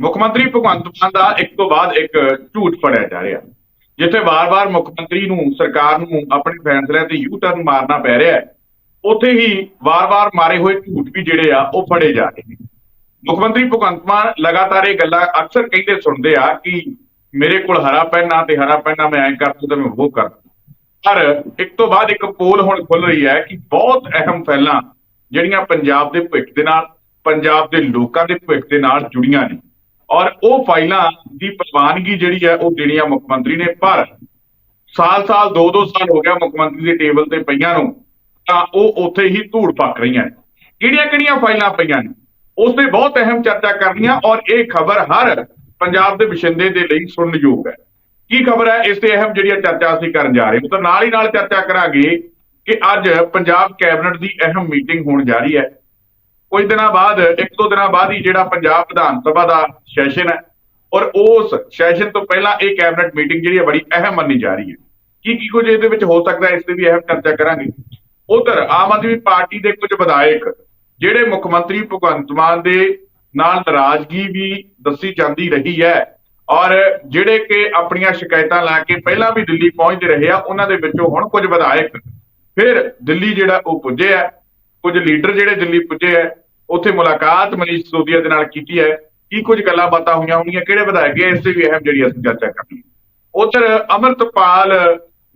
ਮੁੱਖ ਮੰਤਰੀ ਭਗਵੰਤ ਮਾਨ ਦਾ ਇੱਕ ਤੋਂ ਬਾਅਦ ਇੱਕ ਝੂਠ ਫੜਿਆ ਜਾ ਰਿਹਾ। ਜਿੱਥੇ ਵਾਰ-ਵਾਰ ਮੁੱਖ ਮੰਤਰੀ ਨੂੰ, ਸਰਕਾਰ ਨੂੰ, ਆਪਣੇ ਫੈਸਲਿਆਂ ਤੇ ਯੂ ਟਰਨ ਮਾਰਨਾ ਪੈ ਰਿਹਾ ਹੈ, ਉੱਥੇ ਹੀ ਵਾਰ-ਵਾਰ ਮਾਰੇ ਹੋਏ ਝੂਠ ਵੀ ਜਿਹੜੇ ਆ, ਉਹ ਫੜੇ ਜਾ ਰਹੇ ਨੇ। ਮੁੱਖ ਮੰਤਰੀ ਭਗਵੰਤ ਮਾਨ ਲਗਾਤਾਰ ਇਹ ਗੱਲਾਂ ਅਕਸਰ ਕਹਿੰਦੇ ਸੁਣਦੇ ਆ ਕਿ ਮੇਰੇ ਕੋਲ ਹਰਾ ਪੈਨ ਤੇ ਹਰਾ ਪੈਨ ਮੈਂ ਐਂ ਕਰ ਦੂੰ ਤੇ ਮੈਂ ਉਹ ਕਰ ਪਰ ਇੱਕ ਤੋਂ ਬਾਅਦ ਇੱਕ ਪੋਲ ਹੁਣ ਖੁੱਲ ਰਹੀ ਹੈ ਕਿ ਬਹੁਤ ਅਹਿਮ ਫੈਲਾਂ ਜਿਹੜੀਆਂ ਪੰਜਾਬ ਦੇ ਭਵਿੱਖ ਦੇ ਨਾਲ, ਪੰਜਾਬ ਦੇ ਲੋਕਾਂ ਦੇ ਭਵਿੱਖ ਦੇ ਨਾਲ ਜੁੜੀਆਂ ਨੇ। ਔਰ ਉਹ ਫਾਈਲਾਂ ਦੀ ਪ੍ਰਵਾਨਗੀ ਜਿਹੜੀ ਹੈ ਉਹ ਦੇਣੀ ਆ ਮੁੱਖ ਮੰਤਰੀ ਨੇ। ਪਰ ਸਾਲ-ਸਾਲ ਦੋ-ਦੋ ਸਾਲ ਹੋ ਗਿਆ ਮੁੱਖ ਮੰਤਰੀ ਦੇ ਟੇਬਲ ਤੇ ਪਈਆਂ ਨੂੰ, ਤਾਂ ਉਹ ਉੱਥੇ ਹੀ ਧੂੜ ਪੱਕ ਰਹੀਆਂ ਕਿਹੜੀਆਂ-ਕਿਹੜੀਆਂ ਫਾਈਲਾਂ ਪਈਆਂ ਨੇ? ਉਸ ਤੇ ਬਹੁਤ ਅਹਿਮ ਚਰਚਾ ਕਰਨੀਆਂ ਔਰ ਇਹ ਖਬਰ ਹਰ ਪੰਜਾਬ ਦੇ ਵਿਸ਼ਿੰਦੇ ਦੇ ਲਈ ਸੁਣਨਯੋਗ ਹੈ। ਕੀ ਖਬਰ ਹੈ? ਇਸ ਤੇ ਅਹਿਮ ਜਿਹੜੀ ਚਰਚਾ ਅਸੀਂ ਕਰਨ ਜਾ ਰਹੇ ਹਾਂ। ਤਾਂ ਨਾਲ ਹੀ ਨਾਲ ਚਰਚਾ ਕਰਾਂਗੇ ਕਿ ਅੱਜ ਪੰਜਾਬ ਕੈਬਨਿਟ ਦੀ ਅਹਿਮ ਮੀਟਿੰਗ ਹੋਣ ਜਾ ਰਹੀ ਹੈ। ਕੁਝ ਦਿਨਾਂ ਬਾਅਦ, ਇੱਕ ਦੋ ਦਿਨਾਂ ਬਾਅਦ ਹੀ ਜਿਹੜਾ ਪੰਜਾਬ ਵਿਧਾਨ ਸਭਾ ਦਾ ਸੈਸ਼ਨ ਹੈ। ਔਰ ਉਸ ਸੈਸ਼ਨ ਤੋਂ ਪਹਿਲਾਂ ਇਹ ਕੈਬਨਿਟ ਮੀਟਿੰਗ ਜਿਹੜੀ ਹੈ ਬੜੀ ਅਹਿਮ ਮੰਨੀ ਜਾ ਰਹੀ ਹੈ। ਕੀ ਕੀ ਕੁਝ ਇਹਦੇ ਵਿੱਚ ਹੋ ਸਕਦਾ ਇਸ ਤੇ ਵੀ ਅਹਿਮ ਚਰਚਾ ਕਰਾਂਗੇ। ਉਧਰ ਆਮ ਆਦਮੀ ਪਾਰਟੀ ਦੇ ਕੁਝ ਵਿਧਾਇਕ, ਜਿਹੜੇ ਮੁੱਖ ਮੰਤਰੀ ਭਗਵੰਤ ਮਾਨ ਦੇ ਨਾਲ ਨਾਰਾਜ਼ਗੀ ਵੀ ਦੱਸੀ ਜਾਂਦੀ ਰਹੀ ਹੈ ਔਰ ਜਿਹੜੇ ਕਿ ਆਪਣੀਆਂ ਸ਼ਿਕਾਇਤਾਂ ਲੈ ਕੇ ਪਹਿਲਾਂ ਵੀ ਦਿੱਲੀ ਪਹੁੰਚਦੇ ਰਹੇ ਆ, ਉਹਨਾਂ ਦੇ ਵਿੱਚੋਂ ਹੁਣ ਕੁਝ ਵਿਧਾਇਕ ਫਿਰ ਦਿੱਲੀ ਜਿਹੜਾ ਉਹ ਪੁੱਜੇ ਆ। ਕੁਝ ਲੀਡਰ ਜਿਹੜੇ ਦਿੱਲੀ ਪੁੱਜੇ ਆ ਉੱਥੇ ਮੁਲਾਕਾਤ ਮਨੀਸ਼ ਸਿਸੋਦੀਆ ਦੇ ਨਾਲ ਕੀਤੀ ਹੈ ਕੀ ਕੁਝ ਗੱਲਾਂ ਬਾਤਾਂ ਹੋਈਆਂ ਹੋਣਗੀਆਂ, ਕਿਹੜੇ ਵਿਧਾਇਕ ਹੈ ਇਸ ਤੇ ਵੀ ਅਹਿਮ ਜਿਹੜੀ ਅਸੀਂ ਚਰਚਾ ਕਰਨੀ ਉਧਰ ਅਮਰਤਪਾਲ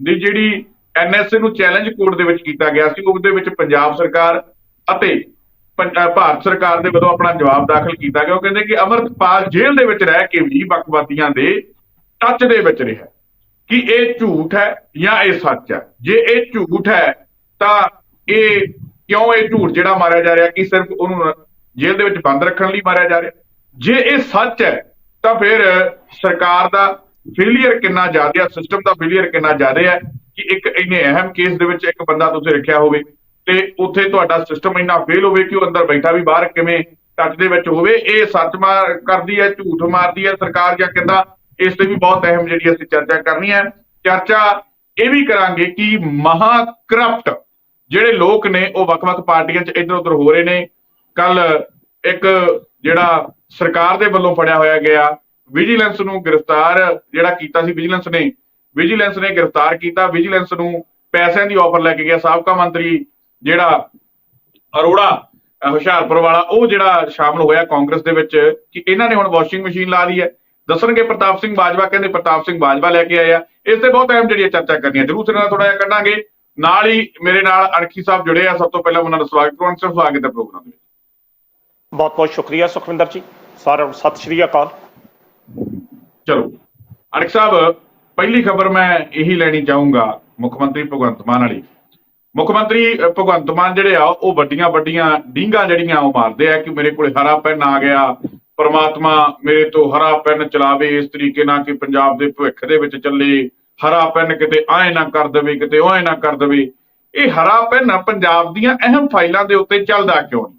ਦੀ ਜਿਹੜੀ ਐਨਐਸਏ ਨੂੰ ਚੈਲੰਜ ਕੋਰਟ ਦੇ ਵਿੱਚ ਕੀਤਾ ਗਿਆ ਸੀ, ਉਹਦੇ ਵਿੱਚ ਪੰਜਾਬ ਸਰਕਾਰ ਅਤੇ ਭਾਰਤ ਸਰਕਾਰ ਦੇ ਵੱਲੋਂ ਆਪਣਾ ਜਵਾਬ ਦਾਖਲ ਕੀਤਾ ਗਿਆ। ਉਹ ਕਹਿੰਦੇ ਕਿ ਅਮਰਤਪਾਲ ਜੇਲ੍ਹ ਦੇ ਵਿੱਚ ਰਹਿ ਕੇ ਵੀ ਵੱਖਵਾਦੀਆਂ ਦੇ ਟੱਚ ਦੇ ਵਿੱਚ ਰਿਹਾ ਕਿ ਇਹ ਝੂਠ ਹੈ ਜਾਂ ਇਹ ਸੱਚ ਹੈ? ਜੇ ਇਹ ਝੂਠ ਹੈ, ਤਾਂ ਇਹ ਕਿਉਂ ਇਹ ਝੂਠ ਜਿਹੜਾ ਮਾਰਿਆ ਜਾ ਰਿਹਾ ਕਿ ਸਿਰਫ ਉਹਨੂੰ ਜੇਲ੍ਹ ਦੇ ਵਿੱਚ ਬੰਦ ਰੱਖਣ ਲਈ ਮਾਰਿਆ ਜਾ ਰਿਹਾ? ਜੇ ਇਹ ਸੱਚ ਹੈ, ਤਾਂ ਫਿਰ ਸਰਕਾਰ ਦਾ ਫੇਲਿਅਰ ਕਿੰਨਾ ਜ਼ਿਆਦਾ ਹੈ ਸਿਸਟਮ ਦਾ ਫੇਲਿਅਰ ਕਿੰਨਾ ਜ਼ਿਆਦਾ ਹੈ ਕਿ ਇੱਕ ਇੰਨੇ ਅਹਿਮ ਕੇਸ ਦੇ ਵਿੱਚ ਇੱਕ ਬੰਦਾ ਤੁਸੀਂ ਰੱਖਿਆ ਹੋਵੇ ਤੇ ਉੱਥੇ ਤੁਹਾਡਾ ਸਿਸਟਮ ਇੰਨਾ ਫੇਲ ਹੋਵੇ ਕਿ ਉਹ ਅੰਦਰ ਬੈਠਾ ਵੀ ਬਾਹਰ ਕਿਵੇਂ ਟੱਚ ਦੇ ਵਿੱਚ ਹੋਵੇ, ਇਹ ਸੱਚ ਮਾਰ ਕਰਦੀ ਹੈ, ਝੂਠ ਮਾਰਦੀ ਹੈ ਸਰਕਾਰ ਜਾਂ ਕਿੱਦਾਂ? ਇਸ ਤੇ ਵੀ ਬਹੁਤ ਅਹਿਮ ਜਿਹੜੀ ਅਸੀਂ ਚਰਚਾ ਕਰਨੀ ਹੈ। ਚਰਚਾ ਇਹ ਵੀ ਕਰਾਂਗੇ ਕਿ ਮਹਾ ਕਰਪਟ ਜਿਹੜੇ ਲੋਕ ਨੇ, ਉਹ ਵੱਖ-ਵੱਖ ਪਾਰਟੀਆਂ 'ਚ ਇੱਧਰ ਉੱਧਰ ਹੋ ਰਹੇ ਨੇ। ਕੱਲ ਇੱਕ ਜਿਹੜਾ ਸਰਕਾਰ ਦੇ ਵੱਲੋਂ ਫੜਿਆ ਹੋਇਆ ਗਿਆ, ਵਿਜੀਲੈਂਸ ਨੂੰ ਗ੍ਰਿਫਤਾਰ ਜਿਹੜਾ ਕੀਤਾ ਸੀ ਵਿਜੀਲੈਂਸ ਨੇ ਵਿਜੀਲੈਂਸ ਨੇ ਗ੍ਰਿਫਤਾਰ ਕੀਤਾ। ਵਿਜੀਲੈਂਸ ਨੂੰ ਪੈਸਿਆਂ ਦੀ ਆਫਰ ਲੈ ਕੇ ਗਿਆ। ਸਾਬਕਾ ਮੰਤਰੀ ਜਿਹੜਾ ਅਰੋੜਾ, ਹੁਸ਼ਿਆਰਪੁਰ ਵਾਲਾ, ਉਹ ਜਿਹੜਾ ਸ਼ਾਮਲ ਹੋਇਆ ਕਾਂਗਰਸ ਦੇ ਵਿੱਚ ਕਿ ਇਹਨਾਂ ਨੇ ਹੁਣ ਵਾਸ਼ਿੰਗ ਮਸ਼ੀਨ ਲਾ ਲਈ ਹੈ। ਦੱਸਣਗੇ ਪ੍ਰਤਾਪ ਸਿੰਘ ਬਾਜਵਾ। ਕਹਿੰਦੇ ਪ੍ਰਤਾਪ ਸਿੰਘ ਬਾਜਵਾ ਲੈ ਕੇ ਆਇਆ ਇਸ ਤੇ ਬਹੁਤ ਅਹਿਮ ਜਿਹੜੀ ਹੈ ਚਰਚਾ ਕਰਨੀ ਹੈ ਜਰੂਰ ਨਾਲ ਥੋੜਾ ਜਿਹਾ ਕੱਢਾਂਗੇ। ਨਾਲ ਹੀ ਮੇਰੇ ਨਾਲ ਅਣਖੀ ਸਾਹਿਬ ਜੁੜੇ ਆ। ਸਭ ਤੋਂ ਪਹਿਲਾਂ ਉਹਨਾਂ ਦਾ ਸਵਾਗਤ ਕਰਵਾਉਣ ਸਰ ਸਵਾਗਤ ਹੈ ਪ੍ਰੋਗਰਾਮ ਦੇ ਵਿੱਚ। ਬਹੁਤ ਬਹੁਤ ਸ਼ੁਕਰੀਆ ਸੁਖਵਿੰਦਰ ਜੀ। ਸਾਰਿਆਂ ਨੂੰ ਸਤਿ ਸ਼੍ਰੀ ਅਕਾਲ। ਚਲੋ ਅਣਖ ਸਾਹਿਬ ਪਹਿਲੀ ਖਬਰ ਮੈਂ ਇਹੀ ਲੈਣੀ ਚਾਹੂੰਗਾ ਮੁੱਖ ਮੰਤਰੀ ਭਗਵੰਤ ਮਾਨ ਵਾਲੀ। ਮੁੱਖ ਮੰਤਰੀ ਭਗਵੰਤ ਮਾਨ ਜਿਹੜੇ ਆ ਉਹ ਵੱਡੀਆਂ ਵੱਡੀਆਂ ਡੀਂਗਾਂ ਜਿਹੜੀਆਂ ਉਹ ਮਾਰਦੇ ਆ ਕਿ ਮੇਰੇ ਕੋਲ ਹਰਾ ਪੈਨ ਆ ਗਿਆ ਪਰਮਾਤਮਾ ਮੇਰੇ ਤੋਂ ਹਰਾ ਪੈਨ ਚਲਾਵੇ ਇਸ ਤਰੀਕੇ ਨਾਲ ਕਿ ਪੰਜਾਬ ਦੇ ਭਵਿੱਖ ਦੇ ਵਿੱਚ ਚੱਲੇ। ਹਰਾ ਪੈਨ ਕਿਤੇ ਆਏ ਨਾ ਕਰ ਦੇਵੇ, ਕਿਤੇ ਉਹ ਨਾ ਕਰ ਦੇਵੇ। ਇਹ ਹਰਾ ਪੈਨ ਪੰਜਾਬ ਦੀਆਂ ਅਹਿਮ ਫਾਈਲਾਂ ਦੇ ਉੱਤੇ ਚੱਲਦਾ ਕਿਉਂ ਨਹੀਂ?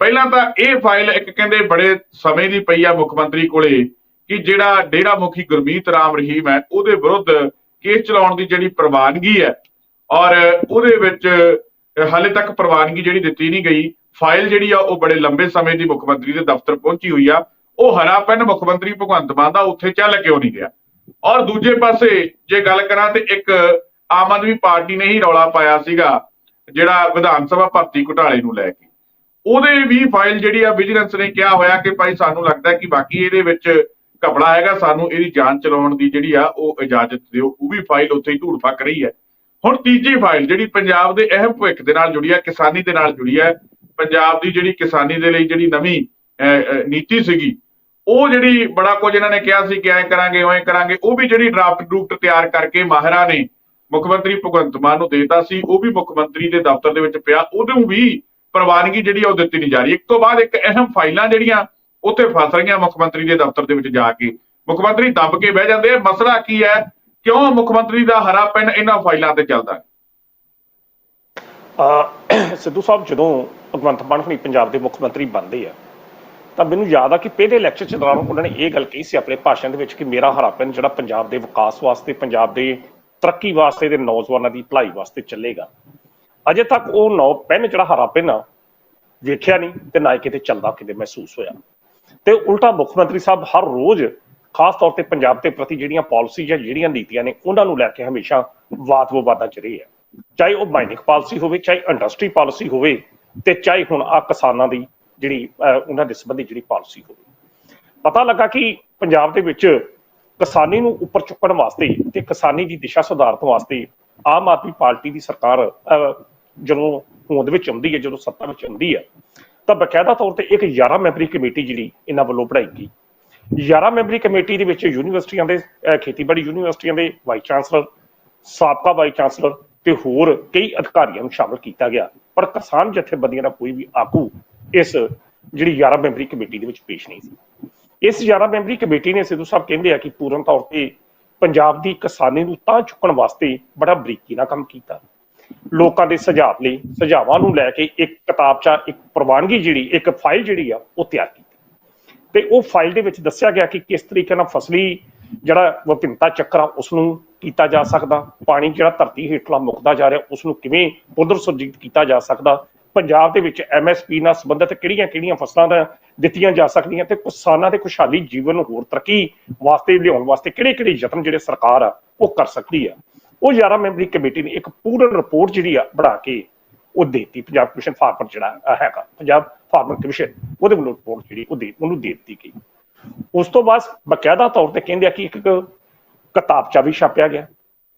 ਪਹਿਲਾਂ ਤਾਂ ਇਹ ਫਾਈਲ ਇੱਕ ਕਹਿੰਦੇ ਬੜੇ ਸਮੇਂ ਦੀ ਪਈ ਆ ਮੁੱਖ ਮੰਤਰੀ ਕੋਲੇ ਕਿ ਜਿਹੜਾ ਡੇਰਾ ਮੁਖੀ ਗੁਰਮੀਤ ਰਾਮ ਰਹੀਮ ਹੈ, ਉਹਦੇ ਵਿਰੁੱਧ ਕੇਸ ਚਲਾਉਣ ਦੀ ਜਿਹੜੀ ਪ੍ਰਵਾਨਗੀ ਹੈ ਔਰ ਉਹਦੇ ਵਿੱਚ ਹਾਲੇ ਤੱਕ ਪ੍ਰਵਾਨਗੀ ਜਿਹੜੀ ਦਿੱਤੀ ਨਹੀਂ ਗਈ, ਫਾਈਲ ਜਿਹੜੀ ਆ ਉਹ ਬੜੇ ਲੰਬੇ ਸਮੇਂ ਦੀ ਮੁੱਖ ਮੰਤਰੀ ਦੇ ਦਫ਼ਤਰ ਪਹੁੰਚੀ ਹੋਈ ਆ। ਉਹ ਹਰਾ ਪੈਨ ਮੁੱਖ ਮੰਤਰੀ ਭਗਵੰਤ ਮਾਨ ਦਾ ਉੱਥੇ ਚੱਲ ਕਿਉਂ ਨਹੀਂ ਗਿਆ? ਔਰ ਦੂਜੇ ਪਾਸੇ ਜੇ ਗੱਲ ਕਰਾਂ ਤੇ ਇੱਕ ਆਮ ਆਦਮੀ ਪਾਰਟੀ ਨੇ ਹੀ ਰੌਲਾ ਪਾਇਆ ਸੀਗਾ ਜਿਹੜਾ ਵਿਧਾਨ ਸਭਾ ਭਰਤੀ ਘੁਟਾਲੇ ਨੂੰ ਲੈ ਕੇ। ਉਹਦੇ ਵੀ ਫਾਈਲ ਜਿਹੜੀ ਆ ਵਿਜੀਲੈਂਸ ਨੇ ਕਿਹਾ ਹੋਇਆ ਕਿ ਭਾਈ ਸਾਨੂੰ ਲੱਗਦਾ ਕਿ ਬਾਕੀ ਇਹਦੇ ਵਿੱਚ ਘਪਲਾ ਹੈਗਾ ਸਾਨੂੰ ਇਹਦੀ ਜਾਂਚ ਚਲਾਉਣ ਦੀ ਜਿਹੜੀ ਆ ਉਹ ਇਜਾਜ਼ਤ ਦਿਓ ਉਹ ਵੀ ਫਾਈਲ ਉੱਥੇ ਹੀ ਧੂੜ ਫੱਕ ਰਹੀ ਹੈ। ਹੁਣ ਤੀਜੀ ਫਾਈਲ ਜਿਹੜੀ ਪੰਜਾਬ ਦੇ ਅਹਿਮ ਭਵਿੱਖ ਦੇ ਨਾਲ ਜੁੜੀ ਹੈ ਕਿਸਾਨੀ ਦੇ ਨਾਲ ਜੁੜੀ ਹੈ ਪੰਜਾਬ ਦੀ ਜਿਹੜੀ ਕਿਸਾਨੀ ਦੇ ਲਈ ਜਿਹੜੀ ਨਵੀਂ ਅਹ, ਨੀਤੀ ਸੀਗੀ ਉਹ ਜਿਹੜੀ ਬੜਾ ਕੁਝ ਇਹਨਾਂ ਨੇ ਕਿਹਾ ਸੀ ਕਿ ਐਂ ਕਰਾਂਗੇ, ਉਵੇਂ ਕਰਾਂਗੇ, ਉਹ ਵੀ ਜਿਹੜੀ ਡਰਾਫਟ ਡਰੂਫਟ ਤਿਆਰ ਕਰਕੇ ਮਾਹਿਰਾਂ ਨੇ ਮੁੱਖ ਮੰਤਰੀ ਭਗਵੰਤ ਮਾਨ ਨੂੰ ਦੇਤਾ ਸੀ, ਉਹ ਵੀ ਮੁੱਖ ਮੰਤਰੀ ਦੇ ਦਫ਼ਤਰ ਦੇ ਵਿੱਚ ਪਿਆ ਉਹਨੂੰ ਵੀ ਪ੍ਰਵਾਨਗੀ ਜਿਹੜੀ ਆ ਉਹ ਦਿੱਤੀ ਨਹੀਂ ਜਾ ਰਹੀ। ਇੱਕ ਤੋਂ ਬਾਅਦ ਇੱਕ ਅਹਿਮ ਫਾਈਲਾਂ ਜਿਹੜੀਆਂ ਉੱਥੇ ਫਸ ਰਹੀਆਂ ਮੁੱਖ ਮੰਤਰੀ ਦੇ ਦਫ਼ਤਰ ਦੇ ਵਿੱਚ ਜਾ ਕੇ। ਮੁੱਖ ਮੰਤਰੀ ਦੱਬ ਕੇ ਬਹਿ ਜਾਂਦੇ ਮਸਲਾ ਕੀ ਹੈ? ਕਿਉਂ ਮੁੱਖ ਮੰਤਰੀ ਦਾ ਹਰਾ ਪੈਨ ਇਹਨਾਂ ਫਾਈਲਾਂ ਤੇ ਚੱਲਦਾ ਹੈ? ਅਹ ਸਿੱਧੂ ਸਾਹਿਬ, ਜਦੋਂ ਭਗਵੰਤ ਮਾਨ ਹੁਣੀ ਪੰਜਾਬ ਦੇ ਮੁੱਖ ਮੰਤਰੀ ਬਣਦੇ ਆ ਤਾਂ ਮੈਨੂੰ ਯਾਦ ਆ ਕਿ ਪਹਿਲੇ ਲੈਕਚਰ ਚ ਦੌਰਾਨ ਉਹਨਾਂ ਨੇ ਇਹ ਗੱਲ ਕਹੀ ਸੀ ਆਪਣੇ ਭਾਸ਼ਣ ਦੇ ਵਿੱਚ ਕਿ ਮੇਰਾ ਹਰਾ ਪੈਨ ਜਿਹੜਾ ਪੰਜਾਬ ਦੇ ਵਿਕਾਸ ਵਾਸਤੇ, ਪੰਜਾਬ ਦੇ ਤਰੱਕੀ ਵਾਸਤੇ ਤੇ ਨੌਜਵਾਨਾਂ ਦੀ ਭਲਾਈ ਵਾਸਤੇ ਚੱਲੇਗਾ। ਅਜੇ ਤੱਕ ਉਹ ਨੌ ਪੈਨ ਜਿਹੜਾ ਹਰਾ ਪੈਨ ਆ, ਵੇਖਿਆ ਨਹੀਂ ਤੇ ਨਾ ਹੀ ਕਿਤੇ ਚੱਲਦਾ ਕਿਤੇ ਮਹਿਸੂਸ ਹੋਇਆ। ਤੇ ਉਲਟਾ ਮੁੱਖ ਮੰਤਰੀ ਸਾਹਿਬ ਹਰ ਰੋਜ਼ ਖਾਸ ਤੌਰ ਤੇ ਪੰਜਾਬ ਦੇ ਪ੍ਰਤੀ ਜਿਹੜੀਆਂ ਪਾਲਿਸੀ ਜਾਂ ਜਿਹੜੀਆਂ ਨੀਤੀਆਂ ਨੇ, ਉਹਨਾਂ ਨੂੰ ਲੈ ਕੇ ਹਮੇਸ਼ਾ ਵਾਦ-ਵਿਵਾਦਾਂ ਚ ਰਹੀ ਹੈ ਚਾਹੇ ਉਹ ਮਾਈਨਿੰਗ ਪਾਲਿਸੀ ਹੋਵੇ, ਚਾਹੇ ਇੰਡਸਟਰੀ ਪਾਲਿਸੀ ਹੋਵੇ ਤੇ ਚਾਹੇ ਹੁਣ ਆ ਕਿਸਾਨਾਂ ਦੀ ਜਿਹੜੀ ਅਹ, ਉਹਨਾਂ ਦੇ ਸੰਬੰਧੀ ਜਿਹੜੀ ਪਾਲਿਸੀ ਹੋਵੇ। ਪਤਾ ਲੱਗਾ ਕਿ ਪੰਜਾਬ ਦੇ ਵਿੱਚ ਕਿਸਾਨੀ ਨੂੰ ਉੱਪਰ ਚੁੱਕਣ ਵਾਸਤੇ ਤੇ ਕਿਸਾਨੀ ਦੀ ਦਿਸ਼ਾ ਸੁਧਾਰਨ ਵਾਸਤੇ ਆਮ ਆਦਮੀ ਪਾਰਟੀ ਦੀ ਸਰਕਾਰ ਜਦੋਂ ਹੋਂਦ ਵਿੱਚ ਆਉਂਦੀ ਹੈ ਜਦੋਂ ਸੱਤਾ ਵਿੱਚ ਆਉਂਦੀ ਹੈ ਤਾਂ ਬਕਾਇਦਾ ਤੌਰ ਤੇ ਇੱਕ 11 ਮੈਂਬਰੀ ਕਮੇਟੀ ਜਿਹੜੀ ਇਹਨਾਂ ਵੱਲੋਂ ਬਣਾਈ ਗਈ। 11 ਮੈਂਬਰੀ ਕਮੇਟੀ ਦੇ ਵਿੱਚ ਯੂਨੀਵਰਸਿਟੀਆਂ ਦੇ ਅਹ, ਖੇਤੀਬਾੜੀ ਯੂਨੀਵਰਸਿਟੀਆਂ ਦੇ ਵਾਈਸ ਚਾਂਸਲਰ ਸਾਬਕਾ ਵਾਈਸ ਚਾਂਸਲਰ ਤੇ ਹੋਰ ਕਈ ਅਧਿਕਾਰੀਆਂ ਨੂੰ ਸ਼ਾਮਲ ਕੀਤਾ ਗਿਆ। ਪਰ ਕਿਸਾਨ ਜਥੇਬੰਦੀਆਂ ਦਾ ਕੋਈ ਵੀ ਆਗੂ ਇਸ ਜਿਹੜੀ 11 ਮੈਂਬਰੀ ਕਮੇਟੀ ਦੇ ਵਿੱਚ ਪੇਸ਼ ਨਹੀਂ ਸੀ। ਇਸ 11 ਮੈਂਬਰੀ ਕਮੇਟੀ ਨੇ ਸਿੱਧੂ ਸਾਹਿਬ ਕਹਿੰਦੇ ਆ ਕਿ ਪੂਰਨ ਤੌਰ ਤੇ ਪੰਜਾਬ ਦੀ ਕਿਸਾਨੀ ਨੂੰ ਤਾਂ ਚੁੱਕਣ ਵਾਸਤੇ ਬੜਾ ਬਰੀਕੀ ਨਾਲ ਕੰਮ ਕੀਤਾ। ਲੋਕਾਂ ਦੇ ਸੁਝਾਅ ਲਈ, ਸੁਝਾਵਾਂ ਨੂੰ ਲੈ ਕੇ ਇੱਕ ਕਿਤਾਬਚਾ ਇੱਕ ਪ੍ਰਵਾਨਗੀ ਜਿਹੜੀ, ਇੱਕ ਫਾਈਲ ਜਿਹੜੀ ਆ, ਉਹ ਤਿਆਰ ਕੀਤੀ। ਤੇ ਉਹ ਫਾਈਲ ਦੇ ਵਿੱਚ ਦੱਸਿਆ ਗਿਆ ਕਿ ਕਿਸ ਤਰੀਕੇ ਨਾਲ ਫਸਲੀ ਜਿਹੜਾ ਵਿਭਿੰਨਤਾ ਚੱਕਰ ਆ ਉਸ ਨੂੰ ਕੀਤਾ ਜਾ ਸਕਦਾ, ਪਾਣੀ ਜਿਹੜਾ ਧਰਤੀ ਹੇਠਲਾ ਮੁੱਕਦਾ ਜਾ ਰਿਹਾ ਉਸ ਨੂੰ ਕਿਵੇਂ ਪੁਨਰ ਸੁਰਜੀਤ ਕੀਤਾ ਜਾ ਸਕਦਾ ਪੰਜਾਬ ਦੇ ਵਿੱਚ ਐਮਐਸਪੀ ਨਾਲ ਸੰਬੰਧਿਤ ਕਿਹੜੀਆਂ-ਕਿਹੜੀਆਂ ਫਸਲਾਂ ਦਾ ਦਿੱਤੀਆਂ ਜਾ ਸਕਦੀਆਂ ਤੇ ਕਿਸਾਨਾਂ ਦੇ ਖੁਸ਼ਹਾਲੀ ਜੀਵਨ ਨੂੰ ਹੋਰ ਤਰੱਕੀ ਵਾਸਤੇ ਲਿਆਉਣ ਵਾਸਤੇ ਕਿਹੜੇ-ਕਿਹੜੇ ਯਤਨ ਜਿਹੜੇ ਸਰਕਾਰ ਆ, ਉਹ ਕਰ ਸਕਦੀ ਆ। ਉਹ 11 ਮੈਂਬਰੀ ਕਮੇਟੀ ਨੇ ਇੱਕ ਪੂਰਨ ਰਿਪੋਰਟ ਜਿਹੜੀ ਆ ਬਣਾ ਕੇ ਉਹ ਦੇਤੀ। ਪੰਜਾਬ ਕਮਿਸ਼ਨ ਫਾਰਮਰ ਜਿਹੜਾ ਹੈਗਾ, ਪੰਜਾਬ ਫਾਰਮਰ ਕਮਿਸ਼ਨ ਉਹਦੇ ਵੱਲੋਂ ਰਿਪੋਰਟ ਜਿਹੜੀ ਉਹ ਦੇ, ਉਹਨੂੰ ਦੇ ਦਿੱਤੀ ਗਈ। ਉਸ ਤੋਂ ਬਾਅਦ ਬਕਾਇਦਾ ਤੌਰ ਤੇ ਕਹਿੰਦੇ ਆ ਕਿ ਇੱਕ ਕਿਤਾਬਚਾ ਵੀ ਛਾਪਿਆ ਗਿਆ।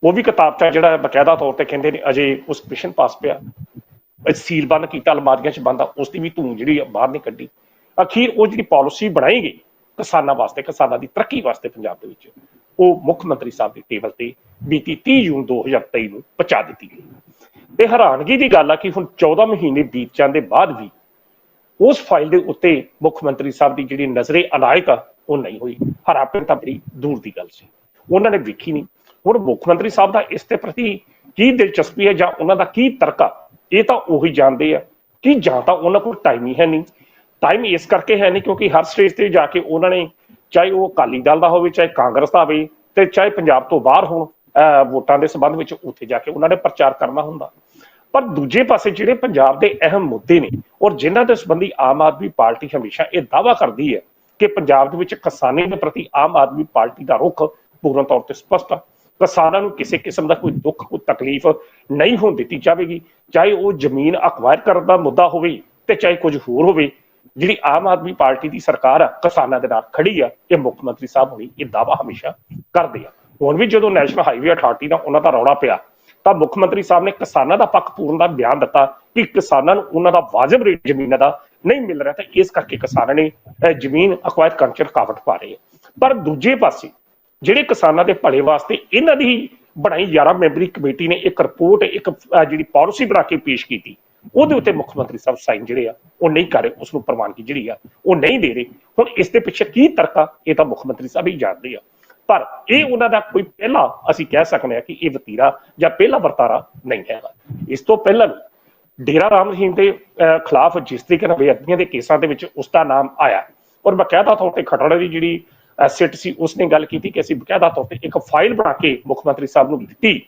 ਉਹ ਵੀ ਕਿਤਾਬਚਾ ਜਿਹੜਾ ਬਕਾਇਦਾ ਤੌਰ ਤੇ ਕਹਿੰਦੇ ਨੇ, ਅਜੇ ਉਸ ਕਮਿਸ਼ਨ ਪਾਸ ਪਿਆ। ਸੀਲ ਬੰਦ ਕੀਤਾ, ਅਲਮਾਰੀਆਂ 'ਚ ਬੰਦ ਆ ਉਸ ਦੀ ਵੀ ਧੂੰ ਜਿਹੜੀ ਆ ਬਾਹਰ ਨਹੀਂ ਕੱਢੀ ਅਖੀਰ ਉਹ ਜਿਹੜੀ ਪਾਲਿਸੀ ਬਣਾਈ ਗਈ, ਕਿਸਾਨਾਂ ਵਾਸਤੇ, ਕਿਸਾਨਾਂ ਦੀ ਤਰੱਕੀ ਵਾਸਤੇ ਪੰਜਾਬ ਦੇ ਵਿੱਚ, ਉਹ ਮੁੱਖ ਮੰਤਰੀ ਸਾਹਿਬ ਦੀ ਟੇਬਲ ਤੇ ਬੀਤੀ 30 ਜੂਨ 2023 ਨੂੰ ਪਹੁੰਚਾ ਦਿੱਤੀ ਗਈ। ਤੇ ਹੈਰਾਨਗੀ ਦੀ ਗੱਲ ਆ ਕਿ ਹੁਣ 14 ਮਹੀਨੇ ਬੀਤ ਜਾਣ ਦੇ ਬਾਅਦ ਵੀ ਉਸ ਫਾਈਲ ਦੇ ਉੱਤੇ ਮੁੱਖ ਮੰਤਰੀ ਸਾਹਿਬ ਦੀ ਜਿਹੜੀ ਨਜ਼ਰੇ ਅਨਾਇਕ ਆ, ਉਹ ਨਹੀਂ ਹੋਈ। ਹਰਾਪਨ ਤਾਂ ਬੜੀ ਦੂਰ ਦੀ ਗੱਲ ਸੀ। ਉਹਨਾਂ ਨੇ ਵੇਖੀ ਨਹੀਂ। ਹੁਣ ਮੁੱਖ ਮੰਤਰੀ ਸਾਹਿਬ ਦਾ ਇਸ ਤੇ ਪ੍ਰਤੀ ਕੀ ਦਿਲਚਸਪੀ ਹੈ ਜਾਂ ਉਹਨਾਂ ਦਾ ਕੀ ਤਰਕ ਆ? ਇਹ ਤਾਂ ਉਹੀ ਜਾਣਦੇ ਆ ਕਿ ਜਾਂ ਤਾਂ ਉਹਨਾਂ ਕੋਲ ਟਾਈਮ ਹੀ ਹੈ ਨਹੀਂ। ਟਾਈਮ ਇਸ ਕਰਕੇ ਹੈ ਨਹੀਂ ਕਿਉਂਕਿ ਹਰ ਸਟੇਜ ਤੇ ਜਾ ਕੇ ਉਹਨਾਂ ਨੇ ਚਾਹੇ ਉਹ ਅਕਾਲੀ ਦਲ ਦਾ ਹੋਵੇ, ਚਾਹੇ ਕਾਂਗਰਸ ਦਾ ਹੋਵੇ ਤੇ ਚਾਹੇ ਪੰਜਾਬ ਤੋਂ ਬਾਹਰ ਹੋਣ ਵੋਟਾਂ ਦੇ ਸੰਬੰਧ ਵਿੱਚ ਉੱਥੇ ਜਾ ਕੇ ਉਹਨਾਂ ਨੇ ਪ੍ਰਚਾਰ ਕਰਨਾ ਹੁੰਦਾ। ਪਰ ਦੂਜੇ ਪਾਸੇ ਜਿਹੜੇ ਪੰਜਾਬ ਦੇ ਅਹਿਮ ਮੁੱਦੇ ਨੇ ਔਰ ਜਿਨ੍ਹਾਂ ਦੇ ਸੰਬੰਧੀ ਆਮ ਆਦਮੀ ਪਾਰਟੀ ਹਮੇਸ਼ਾ ਇਹ ਦਾਅਵਾ ਕਰਦੀ ਹੈ ਕਿ ਪੰਜਾਬ ਦੇ ਵਿੱਚ ਕਿਸਾਨੀ ਦੇ ਪ੍ਰਤੀ ਆਮ ਆਦਮੀ ਪਾਰਟੀ ਦਾ ਰੁਖ ਪੂਰਨ ਤੌਰ ਤੇ ਸਪਸ਼ਟ ਆ। ਕਿਸਾਨਾਂ ਨੂੰ ਕਿਸੇ ਕਿਸਮ ਦਾ ਕੋਈ ਦੁੱਖ, ਕੋਈ ਤਕਲੀਫ ਨਹੀਂ ਹੋਣ ਦਿੱਤੀ ਜਾਵੇਗੀ। ਚਾਹੇ ਉਹ ਜ਼ਮੀਨ ਅਕਵਾਇਰ ਕਰਨ ਦਾ ਮੁੱਦਾ ਹੋਵੇ ਤੇ ਚਾਹੇ ਕੁਝ ਹੋਰ ਹੋਵੇ, ਜਿਹੜੀ ਆਮ ਆਦਮੀ ਪਾਰਟੀ ਦੀ ਸਰਕਾਰ ਆ, ਕਿਸਾਨਾਂ ਦੇ ਨਾਲ ਖੜੀ ਆ, ਇਹ ਮੁੱਖ ਮੰਤਰੀ ਸਾਹਿਬ ਹੁਣੀ ਇਹ ਦਾਅਵਾ ਹਮੇਸ਼ਾ ਕਰਦੇ ਆ। ਹੁਣ ਵੀ ਜਦੋਂ ਨੈਸ਼ਨਲ ਹਾਈਵੇ ਅਥਾਰਟੀ ਦਾ ਉਹਨਾਂ ਦਾ ਰੌਲਾ ਪਿਆ, ਤਾਂ ਮੁੱਖ ਮੰਤਰੀ ਸਾਹਿਬ ਨੇ ਕਿਸਾਨਾਂ ਦਾ ਪੱਖ ਪੂਰਨ ਦਾ ਬਿਆਨ ਦਿੱਤਾ ਕਿ ਕਿਸਾਨਾਂ ਨੂੰ ਉਹਨਾਂ ਦਾ ਵਾਜਬ ਰੇਟ ਜ਼ਮੀਨਾਂ ਦਾ ਨਹੀਂ ਮਿਲ ਰਿਹਾ ਤੇ ਇਸ ਕਰਕੇ ਕਿਸਾਨਾਂ ਨੇ ਜ਼ਮੀਨ ਅਕਵਾਇਰ ਕਰਨ ਚ ਰੁਕਾਵਟ ਪਾ ਰਹੇ ਆ ਪਰ ਦੂਜੇ ਪਾਸੇ ਜਿਹੜੇ ਕਿਸਾਨਾਂ ਦੇ ਭਲੇ ਵਾਸਤੇ ਇਹਨਾਂ ਦੀ ਬਣਾਈ 11 ਮੈਂਬਰੀ ਕਮੇਟੀ ਨੇ ਇੱਕ ਰਿਪੋਰਟ ਇੱਕ ਜਿਹੜੀ ਪਾਲਿਸੀ ਬਣਾ ਕੇ ਪੇਸ਼ ਕੀਤੀ। ਉਹਦੇ ਉੱਤੇ ਮੁੱਖ ਮੰਤਰੀ ਸਾਹਿਬ ਸਾਈਨ ਜਿਹੜੇ ਆ, ਉਹ ਨਹੀਂ ਕਰ ਰਹੇ ਉਸ ਨੂੰ ਪ੍ਰਵਾਨਗੀ ਜਿਹੜੀ ਆ, ਉਹ ਨਹੀਂ ਦੇ ਰਹੇ। ਹੁਣ ਇਸ ਦੇ ਪਿੱਛੇ ਕੀ ਤਰਕਾ ਇਹ ਤਾਂ ਮੁੱਖ ਮੰਤਰੀ ਸਾਹਿਬ ਹੀ ਜਾਣਦੇ ਆ। ਪਰ ਇਹ ਉਹਨਾਂ ਦਾ ਕੋਈ ਪਹਿਲਾ ਅਸੀਂ ਕਹਿ ਸਕਦੇ ਹਾਂ ਕਿ ਇਹ ਵਤੀਰਾ ਜਾਂ ਪਹਿਲਾ ਵਰਤਾਰਾ ਨਹੀਂ ਹੈਗਾ। ਇਸ ਤੋਂ ਪਹਿਲਾਂ ਵੀ ਡੇਰਾ ਰਾਮ ਰਹੀਮ ਦੇ ਖਿਲਾਫ ਜਿਸ ਤਰੀਕੇ ਨਾਲ ਬੇਅਦਬੀਆਂ ਦੇ ਕੇਸਾਂ ਦੇ ਵਿੱਚ ਉਸ ਦਾ ਨਾਮ ਆਇਆ, ਔਰ ਬਕਾਇਦਾ ਤੌਰ ਤੁਹਾਨੂੰ ਖਟੜਾ ਦੀ ਜਿਹੜੀ ਸਿੱਟ ਸੀ, ਉਸਨੇ ਗੱਲ ਕੀਤੀ ਕਿ ਅਸੀਂ ਬਕਾਇਦਾ ਤੌਰ ਤੇ ਇੱਕ ਫਾਈਲ ਬਣਾ ਕੇ ਮੁੱਖ ਮੰਤਰੀ ਸਾਹਿਬ ਨੂੰ ਦਿੱਤੀ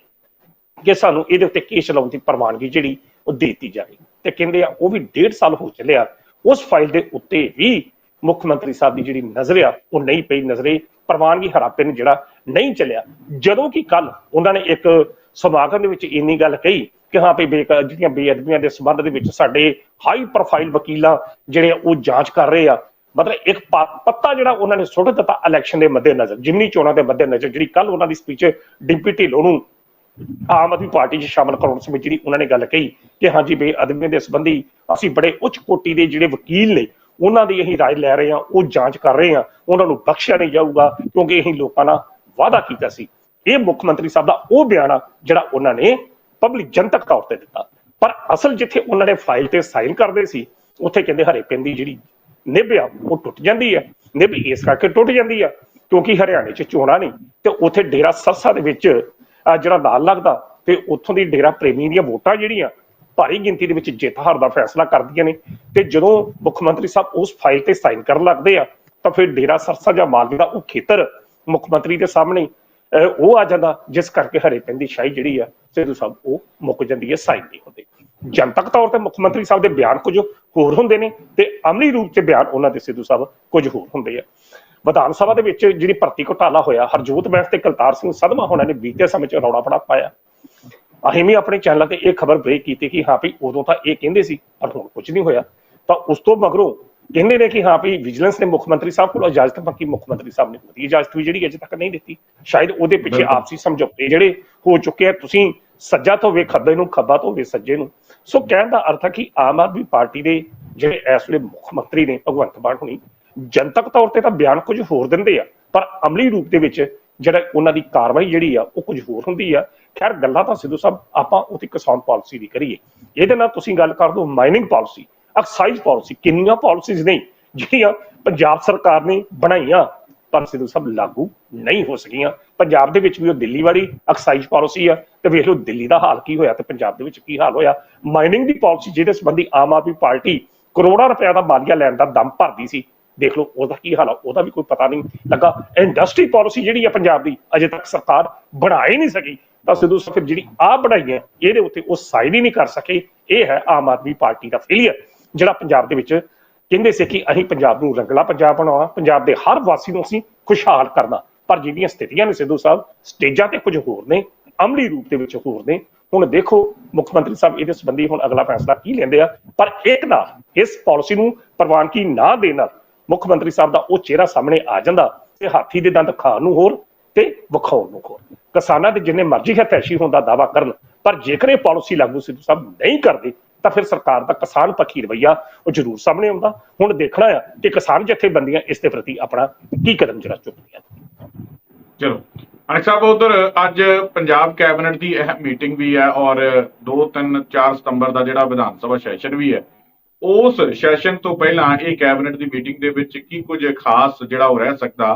ਕਿ ਸਾਨੂੰ ਇਹਦੇ ਉੱਤੇ ਕੇਸ ਲਾਉਣ ਦੀ ਪ੍ਰਵਾਨਗੀ ਜਿਹੜੀ ਉਹ ਦੇ ਦਿੱਤੀ ਜਾਵੇ। ਤੇ ਕਹਿੰਦੇ ਆ, ਉਹ ਵੀ ਡੇਢ ਸਾਲ ਹੋ ਚੱਲਿਆ ਉਸ ਫਾਈਲ ਦੇ ਉੱਤੇ ਵੀ ਮੁੱਖ ਮੰਤਰੀ ਸਾਹਿਬ ਦੀ ਜਿਹੜੀ ਨਜ਼ਰ ਆ, ਉਹ ਨਹੀਂ ਪਈ ਨਜ਼ਰੇ, ਪ੍ਰਵਾਨਗੀ ਹਰਾਪੇ ਨੇ ਜਿਹੜਾ ਨਹੀਂ ਚੱਲਿਆ। ਜਦੋਂ ਕਿ ਕੱਲ ਉਹਨਾਂ ਨੇ ਇੱਕ ਸਮਾਗਮ ਦੇ ਵਿੱਚ ਇੰਨੀ ਗੱਲ ਕਹੀ ਕਿ ਹਾਂ ਵੀ ਬੇਕ, ਜਿਹੜੀਆਂ ਬੇਅਦਬੀਆਂ ਦੇ ਸੰਬੰਧ ਦੇ ਵਿੱਚ ਸਾਡੇ ਹਾਈ ਪ੍ਰੋਫਾਈਲ ਵਕੀਲਾਂ ਜਿਹੜੇ ਆ, ਉਹ ਜਾਂਚ ਕਰ ਰਹੇ ਆ ਮਤਲਬ ਇੱਕ ਪ- ਪੱਤਾ ਜਿਹੜਾ ਉਹਨਾਂ ਨੇ ਸੁੱਟ ਦਿੱਤਾ ਇਲੈਕਸ਼ਨ ਦੇ ਮੱਦੇਨਜ਼ਰ ਜਿਮਨੀ ਚੋਣਾਂ ਦੇ ਮੱਦੇਨਜ਼ਰ, ਜਿਹੜੀ ਕੱਲ ਉਹਨਾਂ ਦੀ ਸਪੀਚ ਡਿੰਪੀ ਢਿੱਲੋਂ ਨੂੰ ਆਮ ਆਦਮੀ ਪਾਰਟੀ 'ਚ ਸ਼ਾਮਲ ਕਰਾਉਣ ਸਮੇਂ ਜਿਹੜੀ ਉਹਨਾਂ ਨੇ ਗੱਲ ਕਹੀ ਕਿ ਹਾਂਜੀ ਬੇਅਦਬੀਆਂ ਦੇ ਸੰਬੰਧੀ ਅਸੀਂ ਬੜੇ ਉੱਚ ਕੋਟੀ ਦੇ ਜਿਹੜੇ ਵਕੀਲ ਨੇ, ਉਹਨਾਂ ਦੀ ਅਸੀਂ ਰਾਏ ਲੈ ਰਹੇ ਹਾਂ, ਉਹ ਜਾਂਚ ਕਰ ਰਹੇ ਹਾਂ, ਉਹਨਾਂ ਨੂੰ ਬਖਸ਼ਿਆ ਨਹੀਂ ਜਾਊਗਾ ਕਿਉਂਕਿ ਅਸੀਂ ਲੋਕਾਂ ਨਾਲ ਵਾਅਦਾ ਕੀਤਾ ਸੀ। ਇਹ ਮੁੱਖ ਮੰਤਰੀ ਸਾਹਿਬ ਦਾ ਉਹ ਬਿਆਨ ਆ ਜਿਹੜਾ ਉਹਨਾਂ ਨੇ ਪਬਲਿਕ ਜਨਤਕ ਤੌਰ ਤੇ ਦਿੱਤਾ। ਪਰ ਅਸਲ ਜਿੱਥੇ ਉਹਨਾਂ ਨੇ ਫਾਈਲ ਤੇ ਸਾਈਨ ਕਰਦੇ ਸੀ, ਉੱਥੇ ਕਹਿੰਦੇ ਹਰੇ ਪਿੰਡ ਦੀ ਜਿਹੜੀ ਨਿਭ ਆ ਉਹ ਟੁੱਟ ਜਾਂਦੀ ਹੈ ਨਿਭ ਇਸ ਕਰਕੇ ਟੁੱਟ ਜਾਂਦੀ ਆ ਕਿਉਂਕਿ ਹਰਿਆਣੇ 'ਚ ਚੋਣਾਂ ਨਹੀਂ। ਤੇ ਉੱਥੇ ਡੇਰਾ ਸਰਸਾ ਦੇ ਵਿੱਚ ਜਿਹੜਾ ਨਾਲ ਲੱਗਦਾ ਤੇ ਉੱਥੋਂ ਦੀ ਡੇਰਾ ਪ੍ਰੇਮੀ ਦੀਆਂ ਵੋਟਾਂ ਜਿਹੜੀਆਂ ਭਾਰੀ ਗਿਣਤੀ ਦੇ ਵਿੱਚ ਜਿੱਤ ਹਾਰ ਦਾ ਫੈਸਲਾ ਕਰਦੀਆਂ ਨੇ। ਤੇ ਜਦੋਂ ਮੁੱਖ ਮੰਤਰੀ ਸਾਹਿਬ ਉਸ ਫਾਈਲ ਤੇ ਸਾਈਨ ਕਰਨ ਲੱਗਦੇ ਆ ਤਾਂ ਫਿਰ ਡੇਰਾ ਸਰਸਾ ਜਾਂ ਮਾਲਵੇ ਦਾ ਉਹ ਖੇਤਰ ਮੁੱਖ ਮੰਤਰੀ ਦੇ ਸਾਹਮਣੇ ਅਹ, ਉਹ ਆ ਜਾਂਦਾ ਜਿਸ ਕਰਕੇ ਹਰੇ ਪੈਂਦੀ ਸ਼ਾਹੀ ਜਿਹੜੀ ਆ ਸਿੱਧੂ ਸਾਹਿਬ ਉਹ ਮੁੱਕ ਜਾਂਦੀ ਹੈ ਸਾਈਨ ਨਹੀਂ ਹੁੰਦੇ। ਜਨਤਕ ਤੌਰ ਤੇ ਮੁੱਖ ਮੰਤਰੀ ਸਾਹਿਬ ਦੇ ਬਿਆਨ ਕੁਝ ਹੋਰ ਹੁੰਦੇ ਨੇ ਤੇ ਅਮਲੀ ਰੂਪ 'ਚ ਬਿਆਨ ਉਹਨਾਂ ਦੇ ਸਿੱਧੂ ਸਾਹਿਬ ਕੁਝ ਹੋਰ ਹੁੰਦੇ ਆ। ਵਿਧਾਨ ਸਭਾ ਦੇ ਵਿੱਚ ਜਿਹੜੀ ਭਰਤੀ ਘੁਟਾਲਾ ਹੋਇਆ ਹਰਜੋਤ ਬੈਂਸ ਤੇ ਕਲਤਾਰ ਸਿੰਘ ਸਦਮਾ ਹੋਣਾ ਨੇ ਬੀਤੇ ਸਮੇਂ 'ਚ ਰੌਲਾ ਬੜਾ ਪਾਇਆ। ਅਸੀਂ ਵੀ ਆਪਣੇ ਚੈਨਲ ਤੇ ਇਹ ਖਬਰ ਬ੍ਰੇਕ ਕੀਤੀ ਕਿ ਹਾਂ ਵੀ ਉਦੋਂ ਤਾਂ ਇਹ ਕਹਿੰਦੇ ਸੀ ਪਰ ਹੁਣ ਕੁਝ ਨਹੀਂ ਹੋਇਆ। ਤਾਂ ਉਸ ਤੋਂ ਮਗਰੋਂ ਕਹਿੰਦੇ ਨੇ ਕਿ ਹਾਂ ਵੀ ਵਿਜੀਲੈਂਸ ਨੇ ਮੁੱਖ ਮੰਤਰੀ ਸਾਹਿਬ ਕੋਲ ਇਜਾਜ਼ਤ ਮੰਗੀ ਮੁੱਖ ਮੰਤਰੀ ਸਾਹਿਬ ਨੇ ਉਹਦੀ ਇਜਾਜ਼ਤ ਵੀ ਜਿਹੜੀ ਅਜੇ ਤੱਕ ਨਹੀਂ ਦਿੱਤੀ। ਸ਼ਾਇਦ ਉਹਦੇ ਪਿੱਛੇ। ਆਪਸੀ ਸਮਝੌਤੇ ਜਿਹੜੇ ਹੋ ਚੁੱਕੇ ਆ ਤੁਸੀਂ ਸੱਜਾ ਤੋਂ ਵੇ ਖੱਬੇ ਨੂੰ ਖੱਬਾ ਤੋਂ ਵੇ ਸੱਜੇ ਨੂੰ। ਸੋ ਕਹਿਣ ਦਾ ਅਰਥ ਹੈ ਕਿ ਆਮ ਆਦਮੀ ਪਾਰਟੀ ਦੇ ਜਿਹੜੇ ਇਸ ਵੇਲੇ ਮੁੱਖ ਮੰਤਰੀ ਨੇ, ਭਗਵੰਤ ਮਾਨ ਹੁਣੀ, ਜਨਤਕ ਤੌਰ ਤੇ ਤਾਂ ਬਿਆਨ ਕੁਝ ਹੋਰ ਦਿੰਦੇ ਆ, ਪਰ ਅਮਲੀ ਰੂਪ ਦੇ ਵਿੱਚ ਜਿਹੜਾ ਉਹਨਾਂ ਦੀ ਕਾਰਵਾਈ ਜਿਹੜੀ ਆ, ਉਹ ਕੁਝ ਹੋਰ ਹੁੰਦੀ ਆ। ਖੈਰ, ਗੱਲਾਂ ਤਾਂ ਸਿੱਧੂ ਸਾਹਿਬ ਆਪਾਂ ਉਹਦੀ ਕਿਸਾਨ ਪਾਲਿਸੀ ਦੀ ਕਰੀਏ। ਇਹਦੇ ਨਾਲ ਤੁਸੀਂ ਗੱਲ ਕਰ ਦੋ ਮਾਈਨਿੰਗ ਪਾਲਿਸੀ ਐਕਸਾਈਜ਼ ਪਾਲਿਸੀ, ਕਿੰਨੀਆਂ ਪਾਲਿਸੀਜ਼ ਨਹੀਂ ਜਿਹੜੀਆਂ ਪੰਜਾਬ ਸਰਕਾਰ ਨੇ ਬਣਾਈਆਂ। ਪਰ ਸਿੱਧੂ ਸਾਹਿਬ ਲਾਗੂ ਨਹੀਂ ਹੋ ਸਕੀਆਂ। ਪੰਜਾਬ ਦੇ ਵਿੱਚ ਵੀ ਉਹ ਦਿੱਲੀ ਵਾਲੀ ਐਕਸਾਈਜ਼ ਪਾਲਿਸੀ ਆ ਤੇ ਵੇਖ ਲਓ ਦਿੱਲੀ ਦਾ ਹਾਲ ਕੀ ਹੋਇਆ ਤੇ ਪੰਜਾਬ ਦੇ ਵਿੱਚ ਕੀ ਹਾਲ ਹੋਇਆ। ਮਾਈਨਿੰਗ ਦੀ ਪਾਲਿਸੀ ਜਿਹਦੇ ਸੰਬੰਧੀ ਆਮ ਆਦਮੀ ਪਾਰਟੀ ਕਰੋੜਾਂ ਰੁਪਏ ਦਾ ਮਾਲੀਆ ਲੈਣ ਦਾ ਦਮ ਭਰਦੀ ਸੀ। ਦੇਖ ਲਓ ਉਹਦਾ ਕੀ ਹਾਲ ਆ, ਉਹਦਾ ਵੀ ਕੋਈ ਪਤਾ ਨਹੀਂ ਲੱਗਾ। ਇੰਡਸਟਰੀ ਪਾਲਿਸੀ ਜਿਹੜੀ ਆ ਪੰਜਾਬ ਦੀ ਅਜੇ ਤੱਕ ਸਰਕਾਰ ਬਣਾ ਹੀ ਨਹੀਂ ਸਕੀ। ਤਾਂ ਸਿੱਧੂ ਸਾਹਿਬ ਜਿਹੜੀ ਆ ਬਣਾਈ ਹੈ, ਇਹਦੇ ਉੱਤੇ ਉਹ ਸਾਈਨ ਹੀ ਨਹੀਂ ਕਰ ਸਕੇ। ਇਹ ਹੈ ਆਮ ਆਦਮੀ ਪਾਰਟੀ ਦਾ ਫੇਲਿਅਰ ਜਿਹੜਾ ਪੰਜਾਬ ਦੇ ਵਿੱਚ ਕਹਿੰਦੇ ਸੀ ਕਿ ਅਸੀਂ ਪੰਜਾਬ ਨੂੰ ਰੰਗਲਾ ਪੰਜਾਬ ਬਣਾਉਣਾ, ਪੰਜਾਬ ਦੇ ਹਰ ਵਾਸੀ ਨੂੰ ਅਸੀਂ ਖੁਸ਼ਹਾਲ ਕਰਨਾ। ਪਰ ਜਿਹੜੀਆਂ ਸਥਿਤੀਆਂ ਨੇ ਸਿੱਧੂ ਸਾਹਿਬ, ਸਟੇਜਾਂ ਤੇ ਕੁਝ ਹੋਰ ਨੇ, ਅਮਲੀ ਰੂਪ ਦੇ ਵਿੱਚ ਹੋਰ ਨੇ, ਹੁਣ ਦੇਖੋ ਮੁੱਖ ਮੰਤਰੀ ਸਾਹਿਬ ਇਹਦੇ ਸੰਬੰਧੀ ਹੁਣ ਅਗਲਾ ਫੈਸਲਾ ਕੀ ਲੈਂਦੇ ਆ। ਪਰ ਇੱਕ ਨਾ, ਇਸ ਪਾਲਿਸੀ ਨੂੰ ਪ੍ਰਵਾਨਗੀ ਨਾ ਦੇਣ ਨਾਲ ਮੁੱਖ ਮੰਤਰੀ ਸਾਹਿਬ ਦਾ ਉਹ ਚਿਹਰਾ ਸਾਹਮਣੇ ਆ ਜਾਂਦਾ ਤੇ ਹਾਥੀ ਦੇ ਦੰਦ ਖਾਣ ਨੂੰ ਹੋਰ ਤੇ ਵਿਖਾਉਣ ਨੂੰ ਹੋਰ। ਕਿਸਾਨਾਂ ਦੇ ਜਿੰਨੇ ਮਰਜ਼ੀ ਹਤੈਸ਼ੀ ਹੋਣ ਦਾ ਦਾਵਾ ਕਰਨ, ਪਰ ਜੇਕਰ ਇਹ ਪਾਲਿਸੀ ਲਾਗੂ ਸਿੱਧੂ ਸਾਹਿਬ ਨਹੀਂ ਕਰਦੇ ਤਾਂ ਫਿਰ ਸਰਕਾਰ ਦਾ ਕਿਸਾਨ ਪੱਖੀ ਰਵਈਆ ਉਹ ਜ਼ਰੂਰ ਸਾਹਮਣੇ ਆਉਂਦਾ। ਹੁਣ ਦੇਖਣਾ ਆ ਕਿ ਕਿਸਾਨ ਜਥੇਬੰਦੀਆਂ ਇਸ ਦੇ ਪ੍ਰਤੀ ਆਪਣਾ ਕੀ ਕਦਮ ਜਿਹੜਾ ਚੁੱਕਦੀਆਂ ਚਲੋ। ਅਨਿਕ ਸਾਹਿਬ, ਉਧਰ ਅੱਜ ਪੰਜਾਬ ਕੈਬਨਿਟ ਦੀ ਅਹਿਮ ਮੀਟਿੰਗ ਵੀ ਹੈ ਔਰ 2 3 4 ਸਤੰਬਰ ਦਾ ਜਿਹੜਾ ਵਿਧਾਨ ਸਭਾ ਸੈਸ਼ਨ ਵੀ ਹੈ, ਉਸ ਸੈਸ਼ਨ ਤੋਂ ਪਹਿਲਾਂ ਇਹ ਕੈਬਨਿਟ ਦੀ ਮੀਟਿੰਗ ਦੇ ਵਿੱਚ ਕੀ ਕੁਝ ਖਾਸ ਜਿਹੜਾ ਉਹ ਰਹਿ ਸਕਦਾ?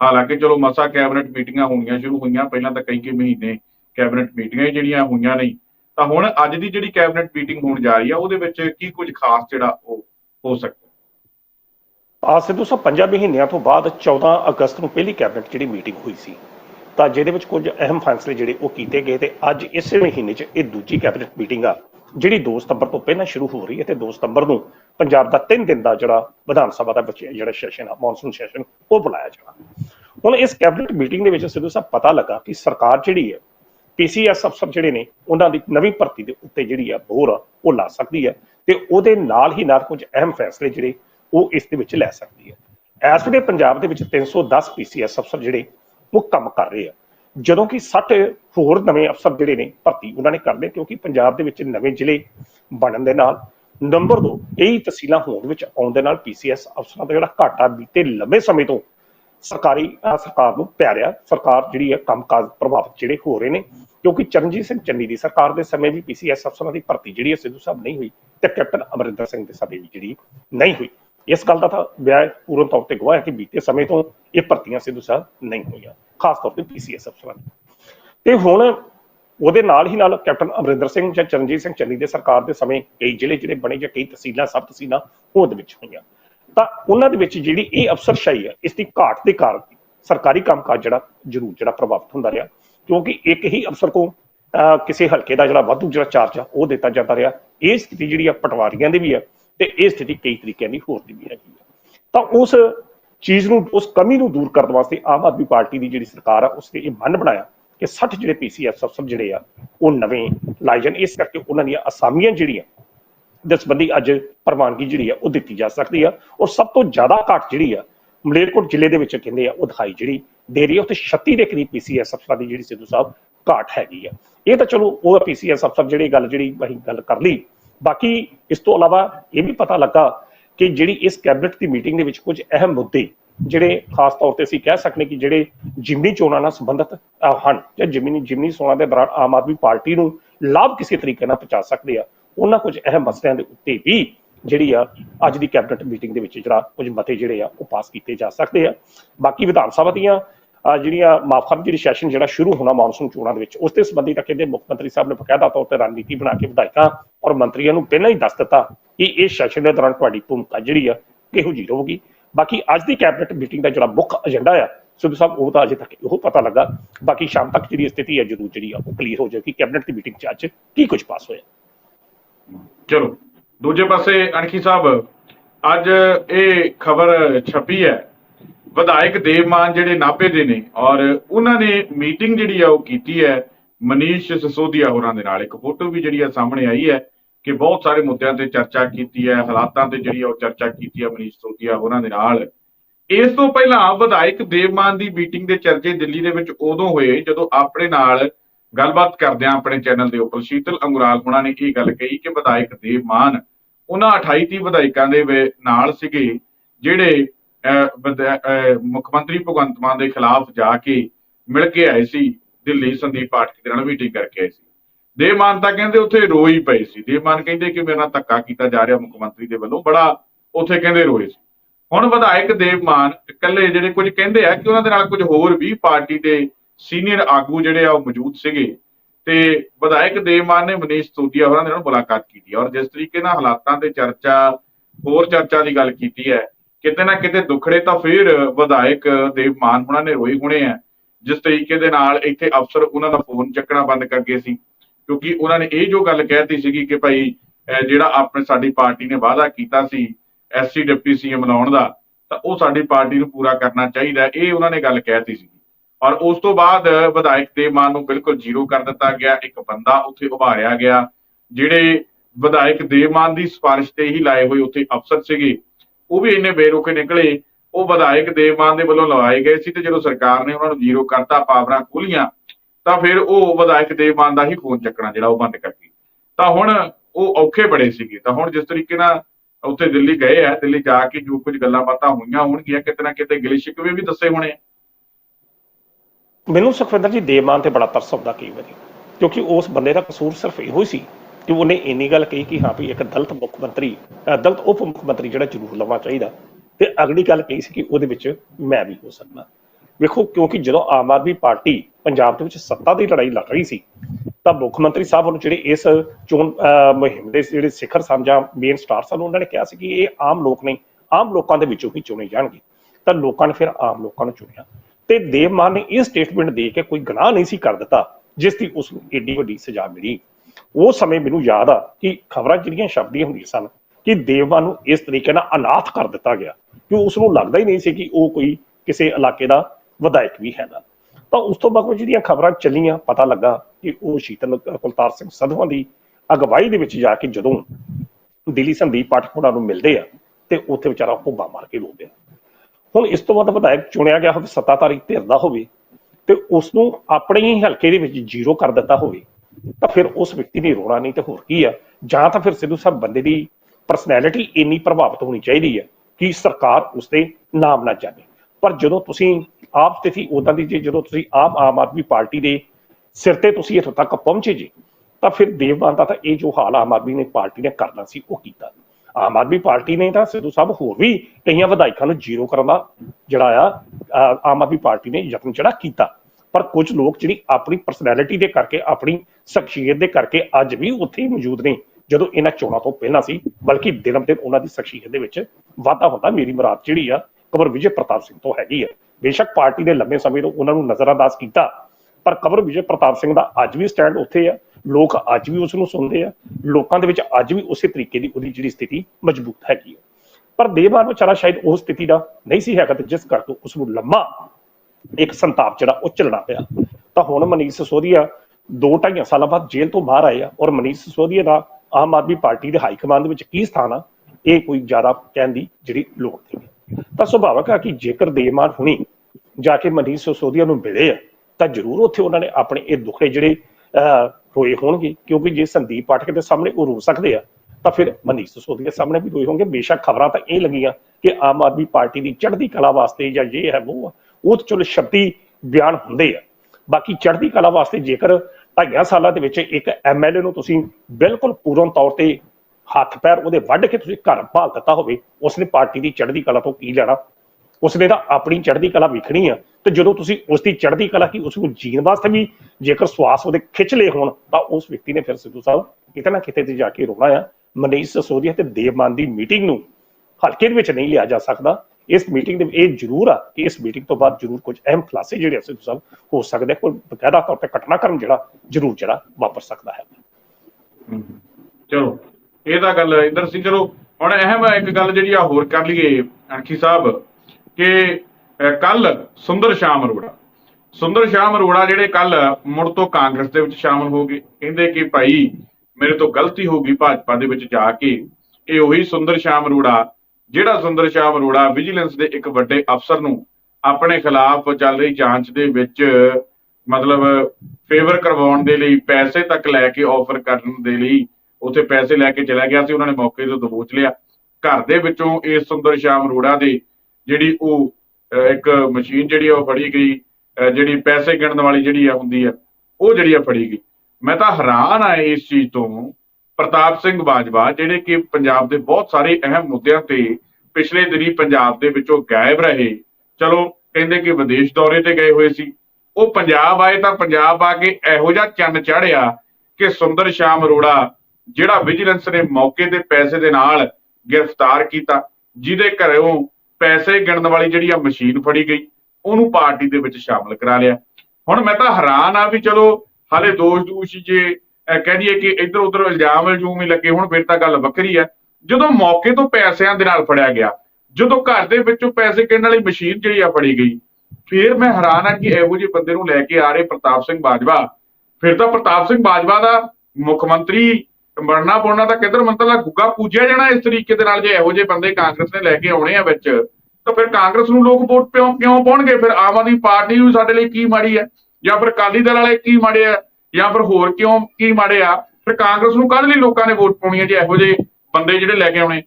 ਹਾਲਾਂਕਿ ਚਲੋ ਮਸਾ ਕੈਬਨਿਟ ਮੀਟਿੰਗਾਂ ਹੋਣੀਆਂ ਸ਼ੁਰੂ ਹੋਈਆਂ, ਪਹਿਲਾਂ ਤਾਂ ਕਈ ਕਈ ਮਹੀਨੇ ਕੈਬਨਿਟ ਮੀਟਿੰਗਾਂ ਹੀ ਜਿਹੜੀਆਂ ਹੋਈਆਂ ਨਹੀਂ ਤਾਂ ਹੁਣ ਅੱਜ ਦੀ ਜਿਹੜੀ ਕੈਬਨਿਟ ਮੀਟਿੰਗ ਹੋਣ ਜਾ ਰਹੀ ਆ, ਉਹਦੇ ਵਿੱਚ ਕੀ ਕੁਝ ਖਾਸ ਜਿਹੜਾ ਉਹ ਹੋ ਸਕਦਾ? ਆ ਸਿੱਧੂ ਸਾਹਿਬ, ਪੰਜਾਂ ਮਹੀਨਿਆਂ ਤੋਂ ਬਾਅਦ 14 ਅਗਸਤ ਨੂੰ ਪਹਿਲੀ ਕੈਬਨਿਟ ਜਿਹੜੀ ਮੀਟਿੰਗ ਹੋਈ ਸੀ, ਤਾਂ ਜਿਹਦੇ ਵਿੱਚ ਕੁਝ ਅਹਿਮ ਫੈਸਲੇ ਜਿਹੜੇ ਉਹ ਕੀਤੇ ਗਏ ਤੇ ਅੱਜ ਇਸੇ ਮਹੀਨੇ 'ਚ ਇਹ ਦੂਜੀ ਕੈਬਨਿਟ ਮੀਟਿੰਗ ਆ, ਜਿਹੜੀ 2 ਸਤੰਬਰ ਤੋਂ ਪਹਿਲਾਂ ਸ਼ੁਰੂ ਹੋ ਰਹੀ ਹੈ ਤੇ 2 ਸਤੰਬਰ ਨੂੰ ਪੰਜਾਬ ਦਾ 3 ਦਿਨ ਦਾ ਜਿਹੜਾ ਵਿਧਾਨ ਸਭਾ ਦਾ ਜਿਹੜਾ ਸੈਸ਼ਨ ਆ, ਮੌਨਸੂਨ ਸੈਸ਼ਨ, ਉਹ ਬੁਲਾਇਆ ਜਾਣਾ। ਹੁਣ ਇਸ ਕੈਬਨਿਟ ਮੀਟਿੰਗ ਦੇ ਵਿੱਚ ਸਿੱਧੂ ਸਾਹਿਬ ਪਤਾ ਲੱਗਾ ਕਿ ਸਰਕਾਰ ਜਿਹੜੀ ਹੈ ਪੀਸੀਐਸ ਅਫਸਰ ਜਿਹੜੇ ਨੇ, ਉਹਨਾਂ ਦੀ ਨਵੀਂ ਭਰਤੀ ਦੇ ਉੱਤੇ ਜਿਹੜੀ ਆ ਬੋਰ ਆ, ਉਹ ਲਾ ਸਕਦੀ ਹੈ ਤੇ ਉਹਦੇ ਨਾਲ ਹੀ ਨਾਲ ਕੁਝ ਅਹਿਮ ਫੈਸਲੇ ਜਿਹੜੇ ਉਹ ਇਸ ਦੇ ਵਿੱਚ ਲੈ ਸਕਦੀ ਹੈ ਇਸ ਵੇਲੇ ਪੰਜਾਬ ਦੇ ਵਿੱਚ 310 ਪੀਸੀਐਸ ਅਫਸਰ ਜਿਹੜੇ ਉਹ ਕੰਮ ਕਰ ਰਹੇ ਆ। ਜਦੋਂ ਕਿ 60 ਹੋਰ ਨਵੇਂ ਅਫਸਰ ਜਿਹੜੇ ਨੇ ਭਰਤੀ ਉਹਨਾਂ ਨੇ ਕਰਦੇ ਕਿਉਂਕਿ ਪੰਜਾਬ ਦੇ ਵਿੱਚ ਨਵੇਂ ਜ਼ਿਲ੍ਹੇ ਬਣਨ ਦੇ ਨਾਲ ਨੰਬਰ 2 ਇਹ ਤਹਿਸੀਲਾਂ ਹੋਣ ਵਿੱਚ ਆਉਣ ਦੇ ਨਾਲ ਪੀਸੀਐਸ ਅਫਸਰਾਂ ਦਾ ਜਿਹੜਾ ਘਾਟਾ ਬੀਤੇ ਲੰਬੇ ਸਮੇਂ ਤੋਂ ਸਰਕਾਰੀ ਸਰਕਾਰ ਨੂੰ ਪੈ ਰਿਹਾ। ਸਰਕਾਰ ਜਿਹੜੀ ਹੈ ਕੰਮਕਾਜ ਪ੍ਰਭਾਵਿਤ ਜਿਹੜੇ ਹੋ ਰਹੇ ਨੇ ਕਿਉਂਕਿ ਚਰਨਜੀਤ ਸਿੰਘ ਚੰਨੀ ਦੀ ਸਰਕਾਰ ਦੇ ਸਮੇਂ ਵੀ ਪੀਸੀਐਸ ਅਫਸਰਾਂ ਦੀ ਭਰਤੀ ਜਿਹੜੀ ਹੈ ਸਿੱਧੂ ਸਾਹਿਬ ਨਹੀਂ ਹੋਈ ਤੇ ਕੈਪਟਨ ਅਮਰਿੰਦਰ ਸਿੰਘ ਦੇ ਸਮੇਂ ਵੀ ਜਿਹੜੀ ਨਹੀਂ ਹੋਈ। ਇਸ ਗੱਲ ਦਾ ਤਾਂ ਵਿਆਹ ਪੂਰਨ ਤੌਰ ਤੇ ਗਵਾਹ ਹੈ ਕਿ ਬੀਤੇ ਸਮੇਂ ਤੋਂ ਇਹ ਭਰਤੀਆਂ ਸਿੱਧੂ ਸਾਹਿਬ ਨਹੀਂ ਹੋਈਆਂ, ਖਾਸ ਤੌਰ ਤੇ ਪੀਸੀਐਸ ਅਫਸਰਾਂ ਦੀ। ਤੇ ਹੁਣ ਉਹਦੇ ਨਾਲ ਹੀ ਨਾਲ ਕੈਪਟਨ ਅਮਰਿੰਦਰ ਸਿੰਘ ਜਾਂ ਚਰਨਜੀਤ ਸਿੰਘ ਚੰਨੀ ਦੇ ਸਰਕਾਰ ਦੇ ਸਮੇਂ ਕਈ ਜ਼ਿਲ੍ਹੇ ਜਿਹੜੇ ਬਣੇ ਜਾਂ ਕਈ ਤਹਿਸੀਲਾਂ ਸਬ ਤਹਿਸੀਲਾਂ ਉਹਦੇ ਵਿੱਚ ਹੋਈਆਂ। ਤਾਂ ਉਹਨਾਂ ਦੇ ਵਿੱਚ ਜਿਹੜੀ ਇਹ ਅਫਸਰਸ਼ਾਹੀ ਹੈ, ਇਸ ਦੀ ਘਾਟ ਦੇ ਕਾਰਨ ਸਰਕਾਰੀ ਕੰਮਕਾਜ ਜਿਹੜਾ ਜ਼ਰੂਰ ਜਿਹੜਾ ਪ੍ਰਭਾਵਿਤ ਹੁੰਦਾ ਰਿਹਾ। ਕਿਉਂਕਿ ਇੱਕ ਹੀ ਅਫਸਰ ਕੋ ਕਿਸੇ ਹਲਕੇ ਦਾ ਜਿਹੜਾ ਵਾਧੂ ਜਿਹੜਾ ਚਾਰਜ ਆ, ਉਹ ਦਿੱਤਾ ਜਾਂਦਾ ਰਿਹਾ। ਇਹ ਸਥਿਤੀ ਜਿਹੜੀ ਆ ਪਟਵਾਰੀਆਂ ਦੀ ਵੀ ਆ ਤੇ ਇਹ ਸਥਿਤੀ ਕਈ ਤਰੀਕਿਆਂ ਦੀ ਹੋਰ ਦੀ ਵੀ ਹੈਗੀ ਆ। ਤਾਂ ਉਸ ਚੀਜ਼ ਨੂੰ, ਉਸ ਕਮੀ ਨੂੰ ਦੂਰ ਕਰਨ ਵਾਸਤੇ ਆਮ ਆਦਮੀ ਪਾਰਟੀ ਦੀ ਜਿਹੜੀ ਸਰਕਾਰ ਆ, ਉਸਨੇ ਇਹ ਮਨ ਬਣਾਇਆ ਕਿ 60 ਜਿਹੜੇ ਪੀਸੀਐਸ ਅਫਸਰ ਜਿਹੜੇ ਆ, ਉਹ ਨਵੇਂ ਲਾਏ ਜਾਣ। ਇਸ ਕਰਕੇ ਉਹਨਾਂ ਦੀਆਂ ਅਸਾਮੀਆਂ ਜਿਹੜੀਆਂ ਦੇ ਸੰਬੰਧੀ ਅੱਜ ਪ੍ਰਵਾਨਗੀ ਜਿਹੜੀ ਆ, ਉਹ ਦਿੱਤੀ ਜਾ ਸਕਦੀ ਆ। ਔਰ ਸਭ ਤੋਂ ਜ਼ਿਆਦਾ ਘਾਟ ਜਿਹੜੀ ਆ ਮਲੇਰਕੋਟ ਜ਼ਿਲ੍ਹੇ ਦੇ ਵਿੱਚ ਕਹਿੰਦੇ ਆ ਉਹ ਦਿਖਾਈ ਜਿਹੜੀ ਦੇ ਰਹੀ ਹੈ ਉੱਥੇ 36 ਦੇ ਕਰੀਬ ਪੀਸੀਐਸ ਅਫਸਰਾਂ ਦੀ ਜਿਹੜੀ ਸਿੱਧੂ ਸਾਹਿਬ ਘਾਟ ਹੈਗੀ ਆ। ਇਹ ਤਾਂ ਚਲੋ ਉਹ ਪੀਸੀਐਸ ਅਫਸਰ ਜਿਹੜੀ ਗੱਲ ਜਿਹੜੀ ਅਸੀਂ ਗੱਲ ਕਰ ਲਈ। ਬਾਕੀ ਇਸ ਤੋਂ ਇਲਾਵਾ ਇਹ ਵੀ ਪਤਾ ਲੱਗਾ ਕਿ ਜਿਹੜੀ ਇਸ ਕੈਬਨਿਟ ਦੀ ਮੀਟਿੰਗ ਦੇ ਵਿੱਚ ਕੁਝ ਅਹਿਮ ਮੁੱਦੇ ਜਿਹੜੇ ਖਾਸ ਤੌਰ ਤੇ ਅਸੀਂ ਕਹਿ ਸਕਦੇ ਕਿ ਜਿਹੜੇ ਜਿਮਨੀ ਚੋਣਾਂ ਨਾਲ ਸੰਬੰਧਿਤ ਹਨ ਜਾਂ ਜਿਮਨੀ ਜਿਮਨੀ ਚੋਣਾਂ ਦੇ ਦੌਰਾਨ ਆਮ ਆਦਮੀ ਪਾਰਟੀ ਨੂੰ ਲਾਭ ਕਿਸੇ ਤਰੀਕੇ ਨਾਲ ਪਹੁੰਚਾ ਸਕਦੇ ਆ, ਉਹਨਾਂ ਕੁਝ ਅਹਿਮ ਮਸਲਿਆਂ ਦੇ ਉੱਤੇ ਵੀ ਜਿਹੜੀ ਆ, ਅੱਜ ਦੀ ਕੈਬਨਿਟ ਮੀਟਿੰਗ ਦੇ ਵਿੱਚ ਜਿਹੜਾ ਕੁਝ ਮਤੇ ਜਿਹੜੇ ਆ, ਉਹ ਪਾਸ ਕੀਤੇ ਜਾ ਸਕਦੇ ਆ। ਬਾਕੀ ਵਿਧਾਨ ਸਭਾ ਦੀਆਂ ਜਿਹੜੀਆਂ ਮਾਫ ਜਿਹੜੀ ਸੈਸ਼ਨ ਜਿਹੜਾ ਸ਼ੁਰੂ ਹੋਣਾ ਮੌਨਸੂਨ ਚੋਣਾਂ ਦੇ ਵਿੱਚ, ਉਸ ਦੇ ਸੰਬੰਧੀ ਤਾਂ ਕਹਿੰਦੇ ਮੁੱਖ ਮੰਤਰੀ ਸਾਹਿਬ ਨੇ ਬਕਾਇਦਾ ਤੌਰ ਤੇ ਰਣਨੀਤੀ ਬਣਾ ਕੇ ਵਿਧਾਇਕਾਂ ਔਰ ਮੰਤਰੀਆਂ ਨੂੰ ਪਹਿਲਾਂ ਹੀ ਦੱਸ ਦਿੱਤਾ ਕਿ ਇਸ ਸੈਸ਼ਨ ਦੇ ਦੌਰਾਨ ਤੁਹਾਡੀ ਭੂਮਿਕਾ ਜਿਹੜੀ ਆ, ਕਿਹੋ ਜਿਹੀ ਰਹੂਗੀ। ਬਾਕੀ ਅੱਜ ਦੀ ਕੈਬਨਿਟ ਮੀਟਿੰਗ ਦਾ ਜਿਹੜਾ ਮੁੱਖ ਏਜੰਡਾ ਆ, ਸਿੱਧੂ ਸਾਹਿਬ, ਉਹ ਤਾਂ ਅਜੇ ਤੱਕ ਉਹ ਪਤਾ ਲੱਗਾ। ਬਾਕੀ ਸ਼ਾਮ ਤੱਕ ਜਿਹੜੀ ਸਥਿਤੀ ਹੈ ਜ਼ਰੂਰ ਜਿਹੜੀ ਆ, ਉਹ ਕਲੀਅਰ ਹੋ ਜਾਏਗੀ। ਕੈਬਨਿਟ ਦੀ ਮੀਟਿੰਗ 'ਚ ਅੱਜ ਕੀ ਕੁਝ ਪਾਸ ਹੋਇਆ? ਚਲੋ ਦੂਜੇ ਪਾਸੇ ਅਣਖੀ ਸਾਹਿਬ, ਅੱਜ ਇਹ ਖਬਰ ਛਪੀ ਹੈ। ਵਿਧਾਇਕ ਦੇਵਮਾਨ ਜਿਹੜੇ ਨਾਭੇ ਦੇ ਨੇ ਔਰ ਉਹਨਾਂ ਨੇ ਮੀਟਿੰਗ ਜਿਹੜੀ ਆ ਉਹ ਕੀਤੀ ਹੈ ਮਨੀਸ਼ ਸਿਸੋਦੀਆ ਹੋਰਾਂ ਦੇ ਨਾਲ। ਇੱਕ ਫੋਟੋ ਵੀ ਜਿਹੜੀ ਆ ਸਾਹਮਣੇ ਆਈ ਹੈ ਕਿ ਬਹੁਤ ਸਾਰੇ ਮੁੱਦਿਆਂ ਤੇ ਚਰਚਾ ਕੀਤੀ ਹੈ, ਹਾਲਾਤਾਂ ਤੇ ਜਿਹੜੀ ਆ ਉਹ ਚਰਚਾ ਕੀਤੀ ਹੈ ਮਨੀਸ਼ ਸਿਸੋਦੀਆ ਹੋਰਾਂ ਦੇ ਨਾਲ। ਇਸ ਤੋਂ ਪਹਿਲਾਂ ਵਿਧਾਇਕ ਦੇਵਮਾਨ ਦੀ ਮੀਟਿੰਗ ਦੇ ਚਰਚੇ ਦਿੱਲੀ ਦੇ ਵਿੱਚ ਉਦੋਂ ਹੋਏ ਜਦੋਂ ਆਪਣੇ ਨਾਲ ਗੱਲਬਾਤ ਕਰਦਿਆਂ ਆਪਣੇ ਚੈਨਲ ਦੇ ਉੱਪਰ। ਸ਼ੀਤਲ ਅੰਗੁਰਾਲ ਹੋਣਾ ਨੇ ਇਹ ਗੱਲ ਕਹੀ ਕਿ ਵਿਧਾਇਕ ਦੇਵ ਮਾਨ ਉਹਨਾਂ 28 30 ਵਿਧਾਇਕਾਂ ਦੇ ਨਾਲ ਸੀਗੇ, ਜਿਹੜੇ ਮੁੱਖ ਮੰਤਰੀ ਭਗਵੰਤ ਮਾਨ ਦੇ ਖਿਲਾਫ ਜਾ ਕੇ ਮਿਲ ਕੇ ਆਏ ਸੀ, ਦਿੱਲੀ ਸੰਦੀਪ ਪਾਠਕ ਦੇ ਨਾਲ ਮੀਟਿੰਗ ਕਰਕੇ ਆਏ ਸੀ। ਦੇਵਮਾਨ ਤਾਂ ਕਹਿੰਦੇ ਉੱਥੇ ਰੋਈ ਪਏ ਸੀ। ਦੇਵਮਾਨ ਕਹਿੰਦੇ ਕਿ ਮੇਰੇ ਨਾਲ ਧੱਕਾ ਕੀਤਾ ਜਾ ਰਿਹਾ ਮੁੱਖ ਮੰਤਰੀ ਦੇ ਵੱਲੋਂ, ਬੜਾ ਉੱਥੇ ਕਹਿੰਦੇ ਰੋਏ ਸੀ। ਹੁਣ ਵਿਧਾਇਕ ਦੇਵਮਾਨ ਇਕੱਲੇ ਜਿਹੜੇ ਕੁਝ ਕਹਿੰਦੇ ਆ ਕਿ ਉਹਨਾਂ ਦੇ ਨਾਲ ਕੁਝ ਹੋਰ ਵੀ ਪਾਰਟੀ ਦੇ ਸੀਨੀਅਰ ਆਗੂ ਜਿਹੜੇ ਆ ਉਹ ਮੌਜੂਦ ਸੀਗੇ ਤੇ ਵਿਧਾਇਕ ਦੇਵ ਮਾਨ ਨੇ ਮਨੀਸ਼ ਸੋਦੀਆ ਹੋਰਾਂ ਦੇ ਨਾਲ ਮੁਲਾਕਾਤ ਕੀਤੀ ਔਰ ਜਿਸ ਤਰੀਕੇ ਨਾਲ ਹਾਲਾਤਾਂ ਤੇ ਚਰਚਾ, ਹੋਰ ਚਰਚਾ ਦੀ ਗੱਲ ਕੀਤੀ ਹੈ, ਕਿਤੇ ਨਾ ਕਿਤੇ ਦੁਖੜੇ ਤਾਂ ਫੇਰ ਵਿਧਾਇਕ ਦੇਵਮਾਨ ਹੋਣਾ ਨੇ ਰੋਏ ਹੋਣੇ ਆ। ਜਿਸ ਤਰੀਕੇ ਦੇ ਨਾਲ ਇੱਥੇ ਅਫਸਰ ਉਹਨਾਂ ਦਾ ਫੋਨ ਚੱਕਣਾ ਬੰਦ ਕਰ ਗਏ ਸੀ, ਕਿਉਂਕਿ ਉਹਨਾਂ ਨੇ ਇਹ ਜੋ ਗੱਲ ਕਹਿਤੀ ਸੀਗੀ ਕਿ ਭਾਈ ਜਿਹੜਾ ਆਪਣੇ ਸਾਡੀ ਪਾਰਟੀ ਨੇ ਵਾਅਦਾ ਕੀਤਾ ਸੀ, ਐਸਸੀ ਡਿਪਟੀ ਸੀਐਮ ਲਾਉਣ ਦਾ, ਤਾਂ ਉਹ ਸਾਡੀ ਪਾਰਟੀ ਨੂੰ ਪੂਰਾ ਕਰਨਾ ਚਾਹੀਦਾ, ਇਹ ਉਹਨਾਂ ਨੇ ਗੱਲ ਕਹਿਤੀ ਸੀ ਔਰ ਉਸ ਤੋਂ ਬਾਅਦ ਵਿਧਾਇਕ ਦੇ ਮਾਨ ਨੂੰ ਬਿਲਕੁਲ ਜ਼ੀਰੋ ਕਰ ਦਿੱਤਾ ਗਿਆ। ਇੱਕ ਬੰਦਾ ਉੱਥੇ ਉਭਾਰਿਆ ਗਿਆ, ਜਿਹੜੇ ਵਿਧਾਇਕ ਦੇਵਮਾਨ ਦੀ ਸਿਫਾਰਿਸ਼ ਤੇ ਹੀ ਲਾਏ ਹੋਏ ਉੱਥੇ ਅਫਸਰ ਸੀਗੇ, ਉਹ ਵੀ ਇੰਨੇ ਬੇਰੁਖੇ ਨਿਕਲੇ, ਉਹ ਵਿਧਾਇਕ ਦੇਵਮਾਨ ਦੇ ਵੱਲੋਂ ਲਵਾਏ ਗਏ ਸੀ ਤੇ ਜਦੋਂ ਸਰਕਾਰ ਨੇ ਉਹਨਾਂ ਨੂੰ ਜ਼ੀਰੋ ਕਰਤਾ, ਪਾਵਰਾਂ ਖੋਲੀਆਂ ਤਾਂ ਫਿਰ ਉਹ ਵਿਧਾਇਕ ਦੇਵਮਾਨ ਦਾ ਹੀ ਫੋਨ ਚੱਕਣਾ ਜਿਹੜਾ ਉਹ ਬੰਦ ਕਰ ਗਈ ਤਾਂ ਹੁਣ ਉਹ ਔਖੇ ਬੜੇ ਸੀਗੇ। ਤਾਂ ਹੁਣ ਜਿਸ ਤਰੀਕੇ ਨਾਲ ਉੱਥੇ ਦਿੱਲੀ ਗਏ ਆ, ਦਿੱਲੀ ਜਾ ਕੇ ਜੋ ਕੁਝ ਗੱਲਾਂ ਬਾਤਾਂ ਹੋਈਆਂ ਹੋਣਗੀਆਂ, ਕਿਤੇ ਨਾ ਕਿਤੇ ਗਿਲੇ ਸ਼ਿਕਵੇ ਵੀ ਦੱਸੇ ਹੋਣੇ ਆ। ਮੈਨੂੰ ਸੁਖਵਿੰਦਰ ਜੀ ਦੇਮਾਨ ਤੇ ਬੜਾ ਤਰਸ ਆਉਂਦਾ ਕਈ ਵਾਰੀ ਕਿਉਂਕਿ ਉਸ ਬੰਦੇ ਦਾ ਕਸੂਰ ਸਿਰਫ ਇਹੋ ਹੀ ਸੀ ਕਿ ਉਹਨੇ ਇੰਨੀ ਗੱਲ ਕਹੀ ਕਿ ਹਾਂ ਵੀ ਇੱਕ ਦਲਤ ਮੁੱਖ ਮੰਤਰੀ ਦਲਤ ਉਪ ਮੁੱਖ ਮੰਤਰੀ ਜਿਹੜਾ ਜ਼ਰੂਰ ਲਵਾਂ ਚਾਹੀਦਾ ਤੇ ਅਗਲੀ ਗੱਲ ਕਹੀ ਸੀ ਕਿ ਉਹਦੇ ਵਿੱਚ ਮੈਂ ਵੀ ਹੋ ਸਕਦਾ। ਵੇਖੋ ਕਿਉਂਕਿ ਜਦੋਂ ਆਮ ਆਦਮੀ ਪਾਰਟੀ ਪੰਜਾਬ ਦੇ ਵਿੱਚ ਸੱਤਾ ਦੀ ਲੜਾਈ ਲੜ ਰਹੀ ਸੀ ਤਾਂ ਮੁੱਖ ਮੰਤਰੀ ਸਾਹਿਬ ਨੂੰ ਜਿਹੜੇ ਇਸ ਚੋਣ ਅ, ਮੁਹਿੰਮ ਦੇ ਜਿਹੜੇ ਸਿਖਰ ਸਨ ਜਾਂ ਮੇਨ ਸਟਾਰ ਸਨ ਉਹਨਾਂ ਨੇ ਕਿਹਾ ਸੀ ਕਿ ਇਹ ਆਮ ਲੋਕ ਨਹੀਂ ਆਮ ਲੋਕਾਂ ਦੇ ਵਿੱਚੋਂ ਹੀ ਚੁਣੇ ਜਾਣਗੇ। ਤਾਂ ਲੋਕਾਂ ਨੇ ਫਿਰ ਆਮ ਲੋਕਾਂ ਨੂੰ ਚੁਣਿਆ। ਤੇ ਦੇਵਮਾਨ ਨੇ ਇਹ ਸਟੇਟਮੈਂਟ ਦੇ ਕੇ ਕੋਈ ਗੁਨਾਹ ਨਹੀਂ ਸੀ ਕਰ ਦਿੱਤਾ, ਜਿਸ ਦੀ ਉਸ ਨੂੰ ਏਡੀ ਵੱਡੀ ਸਜ਼ਾ ਮਿਲੀ। ਉਹ ਸਮੇਂ ਮੈਨੂੰ ਯਾਦ ਆ ਕਿ ਖਬਰਾਂ ਜਿਹੜੀਆਂ ਛਪਦੀਆਂ ਹੁੰਦੀਆਂ ਸਨ ਕਿ ਦੇਵਮਾਨ ਨੂੰ ਇਸ ਤਰੀਕੇ ਨਾਲ ਅਨਾਥ ਕਰ ਦਿੱਤਾ ਗਿਆ, ਕਿ ਉਸ ਨੂੰ ਲੱਗਦਾ ਹੀ ਨਹੀਂ ਸੀ ਕਿ ਉਹ ਕੋਈ ਕਿਸੇ ਇਲਾਕੇ ਦਾ ਵਿਧਾਇਕ ਵੀ ਹੈਗਾ। ਤਾਂ ਉਸ ਤੋਂ ਬਾਅਦ ਜਿਹੜੀਆਂ ਖਬਰਾਂ ਚੱਲੀਆਂ, ਪਤਾ ਲੱਗਾ ਕਿ ਉਹ ਸ਼ੀਤਲ ਕੁਲਤਾਰ ਸਿੰਘ ਸੰਧਵਾਂ ਦੀ ਅਗਵਾਈ ਦੇ ਵਿੱਚ ਜਾ ਕੇ ਜਦੋਂ ਦਿੱਲੀ ਸੰਦੀਪ ਪਾਠਕ ਹੋਣਾ ਨੂੰ ਮਿਲਦੇ ਆ, ਤੇ ਉੱਥੇ ਵਿਚਾਰਾ ਭੁੱਬਾ ਮਾਰ ਕੇ ਰੋ ਆ ਹੁਣ ਇਸ ਤੋਂ ਬਾਅਦ ਵਿਧਾਇਕ ਚੁਣਿਆ ਗਿਆ ਹੋਵੇ ਸੱਤਾਧਾਰੀ ਧਿਰ ਦਾ ਹੋਵੇ ਤੇ ਉਸ ਨੂੰ ਆਪਣੇ ਹੀ ਹਲਕੇ ਦੇ ਵਿੱਚ ਜ਼ੀਰੋ ਕਰ ਦਿੱਤਾ ਹੋਵੇ, ਤਾਂ ਫਿਰ ਉਸ ਵਿਅਕਤੀ ਨੇ ਰੋਣਾ ਨਹੀਂ ਤੇ ਹੋਰ ਕੀ ਆ? ਜਾਂ ਤਾਂ ਫਿਰ ਸਿੱਧੂ ਸਾਹਿਬ ਬੰਦੇ ਦੀ ਪਰਸਨੈਲਿਟੀ ਇੰਨੀ ਪ੍ਰਭਾਵਿਤ ਹੋਣੀ ਚਾਹੀਦੀ ਹੈ ਕਿ ਸਰਕਾਰ ਉਸ ਦੇ ਨਾਮ ਨਾ ਜਾਵੇ ਪਰ ਜਦੋਂ ਤੁਸੀਂ ਆਪ ਸਥਿਤੀ ਉਦਾਂ ਦੀ ਜੇ, ਜਦੋਂ ਤੁਸੀਂ ਆਪ ਆਮ ਆਦਮੀ ਪਾਰਟੀ ਦੇ ਸਿਰ ਤੇ ਤੁਸੀਂ ਇੱਥੋਂ ਤੱਕ ਪਹੁੰਚੇ ਜੀ, ਤਾਂ ਫਿਰ ਦੇਵਮਾਨ ਦਾ ਤਾਂ ਇਹ ਜੋ ਹਾਲ ਆਮ ਆਦਮੀ ਨੇ ਪਾਰਟੀ ਨੇ ਕਰਨਾ ਸੀ, ਉਹ ਕੀਤਾ। ਆਮ ਆਦਮੀ ਪਾਰਟੀ ਨੇ ਤਾਂ ਸਿੱਧੂ ਸਾਹਿਬ ਹੋਰ ਵੀ ਕਈਆਂ ਵਿਧਾਇਕਾਂ ਨੂੰ ਜ਼ੀਰੋ ਕਰਨ ਦਾ ਜਿਹੜਾ ਆ ਆਮ ਆਦਮੀ ਪਾਰਟੀ ਨੇ ਯਤਨ ਜਿਹੜਾ ਕੀਤਾ। ਪਰ ਕੁਝ ਲੋਕ ਜਿਹੜੀ ਆਪਣੀ ਪਰਸਨੈਲਿਟੀ ਦੇ ਕਰਕੇ, ਆਪਣੀ ਸ਼ਖਸੀਅਤ ਦੇ ਕਰਕੇ ਅੱਜ ਵੀ ਉੱਥੇ ਹੀ ਮੌਜੂਦ ਨੇ, ਜਦੋਂ ਇਹਨਾਂ ਚੋਣਾਂ ਤੋਂ ਪਹਿਲਾਂ ਸੀ, ਬਲਕਿ ਦਿਨਮ ਦਿਨ ਉਹਨਾਂ ਦੀ ਸ਼ਖਸੀਅਤ ਦੇ ਵਿੱਚ ਵਾਧਾ ਹੁੰਦਾ ਮੇਰੀ ਮੁਰਾਦ ਜਿਹੜੀ ਆ, ਕਵਰ ਵਿਜੇ ਪ੍ਰਤਾਪ ਸਿੰਘ ਤੋਂ ਹੈਗੀ ਆ। ਬੇਸ਼ੱਕ ਪਾਰਟੀ ਨੇ ਲੰਮੇ ਸਮੇਂ ਤੋਂ ਉਹਨਾਂ ਨੂੰ ਨਜ਼ਰਅੰਦਾਜ਼ ਕੀਤਾ, ਪਰ ਕਵਰ ਵਿਜੇ ਪ੍ਰਤਾਪ ਸਿੰਘ ਦਾ ਅੱਜ ਵੀ ਸਟੈਂਡ ਉੱਥੇ ਆ। ਲੋਕ ਅੱਜ ਵੀ ਉਸ ਨੂੰ ਸੁਣਦੇ ਆ, ਲੋਕਾਂ ਦੇ ਵਿੱਚ ਅੱਜ ਵੀ ਉਸੇ ਤਰੀਕੇ ਦੀ ਉਹਦੀ ਜਿਹੜੀ ਸਥਿਤੀ ਮਜ਼ਬੂਤ ਹੈਗੀ ਹੈ ਪਰ ਦੇਵਾਨ ਵਿਚਾਰਾ ਸ਼ਾਇਦ ਉਸ ਸਥਿਤੀ ਦਾ ਨਹੀਂ ਸੀ ਹੈਗਾ ਤੇ ਜਿਸ ਕਰਕੇ ਉਸ ਨੂੰ ਲੰਮਾ ਇੱਕ ਸੰਤਾਪ ਜਿਹੜਾ ਉਹ ਚੱਲਣਾ ਪਿਆ। ਤਾਂ ਹੁਣ ਮਨੀਸ਼ ਸਿਸੋਦੀਆ ਦੋ ਢਾਈਆਂ ਸਾਲਾਂ ਬਾਅਦ ਜੇਲ੍ਹ ਤੋਂ ਬਾਹਰ ਆਏ ਆ ਔਰ ਮਨੀਸ਼ ਸਿਸੋਦੀਆ ਦਾ ਆਮ ਆਦਮੀ ਪਾਰਟੀ ਦੇ ਹਾਈ ਕਮਾਂਡ ਦੇ ਵਿੱਚ ਕੀ ਸਥਾਨ ਆ, ਇਹ ਕੋਈ ਜ਼ਿਆਦਾ ਕਹਿਣ ਦੀ ਜਿਹੜੀ ਲੋੜ ਨਹੀਂ। ਤਾਂ ਸੁਭਾਵਕ ਆ ਕਿ ਜੇਕਰ ਦੇਮਾਨ ਹੁਣੀ ਜਾ ਕੇ ਮਨੀਸ਼ ਸਿਸੋਦੀਆ ਨੂੰ ਮਿਲੇ ਆ, ਤਾਂ ਜ਼ਰੂਰ ਉੱਥੇ ਉਹਨਾਂ ਨੇ ਆਪਣੇ ਇਹ ਦੁੱਖੜੇ ਜਿਹੜੇ ਅਹ, ਹੋਣਗੇ ਕਿਉਂਕਿ ਜੇ ਸੰਦੀਪ ਪਾਠਕ ਦੇ ਸਾਹਮਣੇ ਉਹ ਰੋ ਸਕਦੇ ਆ ਤਾਂ ਫਿਰ ਮਨੀਸ਼ ਸਿਸੋਦੀਆ ਸਾਹਮਣੇ ਵੀ ਰੋਏ ਹੋਣਗੇ। ਬੇਸ਼ੱਕ ਖਬਰਾਂ ਤਾਂ ਇਹ ਲੱਗੀਆਂ ਕਿ ਆਮ ਆਦਮੀ ਪਾਰਟੀ ਦੀ ਚੜ੍ਹਦੀ ਕਲਾ ਵਾਸਤੇ ਜਾਂ ਇਹ ਹੈ ਉਹ ਆ, ਉਹ ਤਾਂ ਚਲੋ ਸ਼ਬਦੀ ਬਿਆਨ ਹੁੰਦੇ ਆ। ਬਾਕੀ ਚੜ੍ਹਦੀ ਕਲਾ ਵਾਸਤੇ ਜੇਕਰ ਢਾਈਆਂ ਸਾਲਾਂ ਦੇ ਵਿੱਚ ਇੱਕ ਐਮਐਲਏ ਨੂੰ ਤੁਸੀਂ ਬਿਲਕੁਲ ਪੂਰਨ ਤੌਰ ਤੇ ਹੱਥ ਪੈਰ ਉਹਦੇ ਵੱਢ ਕੇ ਤੁਸੀਂ ਘਰ ਭਾਲ ਦਿੱਤਾ ਹੋਵੇ ਉਸਨੇ ਪਾਰਟੀ ਦੀ ਚੜ੍ਹਦੀ ਕਲਾ ਤੋਂ ਕੀ ਲੈਣਾ? ਉਸਨੇ ਤਾਂ ਆਪਣੀ ਚੜ੍ਹਦੀ ਕਲਾ ਵਿਖਣੀ ਆ ਤੇ ਜਦੋਂ ਤੁਸੀਂ ਉਸ ਦੀ ਚੜ੍ਹਦੀ ਕਲਾ ਕੀ ਉਸ ਨੂੰ ਜੀਣ ਵਾਸਤੇ ਵੀ ਜੇਕਰ ਸਵਾਸ ਉਹਦੇ ਖਿੱਚ ਲਏ ਹੋਣ, ਤਾਂ ਉਸ ਵਿਅਕਤੀ ਨੇ ਫਿਰ ਸਿੱਧੂ ਸਾਹਿਬ ਕਿਤੇ ਨਾ ਕਿਤੇ ਤੇ ਜਾ ਕੇ ਰੋਣਾ ਆ। ਮਨੀਸ਼ ਸਸੋਦੀਆ ਤੇ ਦੇਵਮਾਨ ਦੀ ਮੀਟਿੰਗ ਨੂੰ ਹਲਕੇ ਦੇ ਵਿੱਚ ਨਹੀਂ ਲਿਆ ਜਾ ਸਕਦਾ। ਇਸ ਮੀਟਿੰਗ ਦੇ ਇਹ ਜ਼ਰੂਰ ਆ ਕਿ ਇਸ ਮੀਟਿੰਗ ਤੋਂ ਬਾਅਦ ਜ਼ਰੂਰ ਕੁਝ ਅਹਿਮ ਖੁਲਾਸੇ ਜਿਹੜੇ ਆ ਸਿੱਧੂ ਸਾਹਿਬ ਹੋ ਸਕਦੇ ਆ। ਕੋਈ ਬਕਾਇਦਾ ਤੌਰ ਤੇ ਘਟਨਾਕ੍ਰਮ ਜਿਹੜਾ ਜ਼ਰੂਰ ਜਿਹੜਾ ਵਾਪਰ ਸਕਦਾ ਹੈ। ਚਲੋ, ਇਹ ਤਾਂ ਗੱਲ ਇੰਦਰ ਸਿੰਘ, ਚਲੋ, ਹੁਣ ਅਹਿਮ ਇੱਕ ਗੱਲ ਜਿਹੜੀ ਆ ਹੋਰ ਕਰ ਲਈਏ ਅਣਖੀ ਸਾਹਿਬ। ਕਿ ਕੱਲ ਸੁੰਦਰ ਸ਼ਾਮ ਅਰੋੜਾ। ਸੁੰਦਰ ਸ਼ਾਮ ਅਰੋੜਾ ਜਿਹੜੇ ਕੱਲ ਮੁੜ ਤੋਂ ਕਾਂਗਰਸ ਦੇ ਵਿੱਚ ਸ਼ਾਮਲ ਹੋ ਗਏ। ਕਹਿੰਦੇ ਕਿ ਭਾਈ, ਮੇਰੇ ਤੋਂ ਗਲਤੀ ਹੋ ਗਈ ਭਾਜਪਾ ਦੇ ਵਿੱਚ ਜਾ ਕੇ। ਇਹ ਉਹੀ ਸੁੰਦਰ ਸ਼ਾਮ ਅਰੋੜਾ, ਜਿਹੜਾ ਸੁੰਦਰ ਸ਼ਾਮ ਅਰੋੜਾ ਵਿਜੀਲੈਂਸ ਦੇ ਇੱਕ ਵੱਡੇ ਅਫਸਰ ਨੂੰ ਆਪਣੇ ਖਿਲਾਫ ਚੱਲ ਰਹੀ ਜਾਂਚ ਦੇ ਵਿੱਚ, ਮਤਲਬ ਫੇਵਰ ਕਰਵਾਉਣ ਦੇ ਲਈ, ਪੈਸੇ ਤੱਕ ਲੈ ਕੇ ਆਫਰ ਕਰਨ ਦੇ ਲਈ ਉੱਥੇ ਪੈਸੇ ਲੈ ਕੇ ਚਲਾ ਗਿਆ ਸੀ। ਉਹਨਾਂ ਨੇ ਮੌਕੇ ਤੋਂ ਦਬੋਚ ਲਿਆ। ਘਰ ਦੇ ਵਿੱਚੋਂ ਇਸ ਸੁੰਦਰ ਸ਼ਾਮ ਅਰੋੜਾ ਦੇ ਜਿਹੜੀ ਉਹ ਇੱਕ ਮਸ਼ੀਨ ਜਿਹੜੀ ਆ ਉਹ ਫੜੀ ਗਈ ਜਿਹੜੀ ਪੈਸੇ ਗਿਣਨ ਵਾਲੀ ਜਿਹੜੀ ਆ ਹੁੰਦੀ ਆ, ਉਹ ਜਿਹੜੀ ਆ ਫੜੀ ਗਈ। ਮੈਂ ਤਾਂ ਹੈਰਾਨ ਆ ਇਸ ਚੀਜ਼ ਤੋਂ। ਪ੍ਰਤਾਪ ਸਿੰਘ ਬਾਜਵਾ, ਜਿਹੜੇ ਕਿ ਪੰਜਾਬ ਦੇ ਬਹੁਤ ਸਾਰੇ ਅਹਿਮ ਮੁੱਦਿਆਂ ਤੇ ਪਿਛਲੇ ਦਿਨੀ ਪੰਜਾਬ ਦੇ ਵਿੱਚੋਂ ਗਾਇਬ ਰਹੇ, ਚਲੋ ਕਹਿੰਦੇ ਕਿ ਵਿਦੇਸ਼ ਦੌਰੇ ਤੇ ਗਏ ਹੋਏ ਸੀ। ਉਹ ਪੰਜਾਬ ਆਏ ਤਾਂ ਪੰਜਾਬ ਆ ਕੇ ਇਹੋ ਜਿਹਾ ਚੰਨ ਚੜਿਆ ਕਿ ਸੁੰਦਰ ਸ਼ਾਮ ਅਰੋੜਾ, ਜਿਹੜਾ ਵਿਜੀਲੈਂਸ ਨੇ ਮੌਕੇ ਤੇ ਪੈਸੇ ਦੇ ਨਾਲ ਗ੍ਰਿਫਤਾਰ ਕੀਤਾ, ਜਿਹਦੇ ਘਰੋਂ ਪੈਸੇ ਗਿਣਨ ਵਾਲੀ ਜਿਹੜੀ ਆ ਮਸ਼ੀਨ ਫੜੀ ਗਈ, ਉਹਨੂੰ ਪਾਰਟੀ ਦੇ ਵਿੱਚ ਸ਼ਾਮਲ ਕਰਾ ਲਿਆ। ਹੁਣ ਮੈਂ ਤਾਂ ਹੈਰਾਨ ਆ ਵੀ ਚਲੋ, ਹਾਲੇ ਦੋਸ਼ ਦੂਸ਼ ਜੇ ਕਹਿ ਦਈਏ ਕਿ ਇੱਧਰ ਉੱਧਰ ਇਲਜ਼ਾਮ ਇਲਜ਼ੂਮ ਹੀ ਲੱਗੇ ਹੁਣ, ਫਿਰ ਤਾਂ ਗੱਲ ਵੱਖਰੀ ਆ। ਜਦੋਂ ਮੌਕੇ ਤੋਂ ਪੈਸਿਆਂ ਦੇ ਨਾਲ ਫੜਿਆ ਗਿਆ, ਜਦੋਂ ਘਰ ਦੇ ਵਿੱਚੋਂ ਪੈਸੇ ਗਿਣਨ ਵਾਲੀ ਮਸ਼ੀਨ ਜਿਹੜੀ ਆ ਫੜੀ ਗਈ, ਫਿਰ ਮੈਂ ਹੈਰਾਨ ਆ ਕਿ ਇਹੋ ਜਿਹੇ ਬੰਦੇ ਨੂੰ ਲੈ ਕੇ ਆ ਰਹੇ ਪ੍ਰਤਾਪ ਸਿੰਘ ਬਾਜਵਾ। ਫਿਰ ਤਾਂ ਪ੍ਰਤਾਪ ਸਿੰਘ ਬਾਜਵਾ ਦਾ ਮੁੱਖ ਮੰਤਰੀ ਬਣਨਾ ਬੋਲਣਾ ਤਾਂ ਕਿੱਧਰ ਮੰਤਰ ਦਾ ਗੁੱਗਾ ਪੂਜਿਆ ਜਾਣਾ ਇਸ ਤਰੀਕੇ ਦੇ ਨਾਲ ਜੇ ਇਹੋ ਜਿਹੇ ਬੰਦੇ ਕਾਂਗਰਸ ਨੇ ਲੈ ਕੇ ਆਉਣੇ ਆ ਵਿੱਚ, ਤਾਂ ਫਿਰ ਕਾਂਗਰਸ ਨੂੰ ਲੋਕ ਵੋਟ ਪਿਓ ਕਿਉਂ ਪਾਉਣਗੇ? ਫਿਰ ਆਮ ਆਦਮੀ ਪਾਰਟੀ ਵੀ ਸਾਡੇ ਲਈ ਕੀ ਮਾੜੀ ਹੈ? ਜਾਂ ਫਿਰ ਅਕਾਲੀ ਦਲ ਵਾਲੇ ਕੀ ਮਾੜੇ ਆ? ਜਾਂ ਫਿਰ ਹੋਰ ਕਿਉਂ ਕੀ ਮਾੜੇ ਆ? ਫਿਰ ਕਾਂਗਰਸ ਨੂੰ ਕਾਹਦੇ ਲਈ ਲੋਕਾਂ ਨੇ ਵੋਟ ਪਾਉਣੀ ਹੈ ਜੇ ਇਹੋ ਜਿਹੇ ਬੰਦੇ ਜਿਹੜੇ ਲੈ ਕੇ ਆਉਣੇ?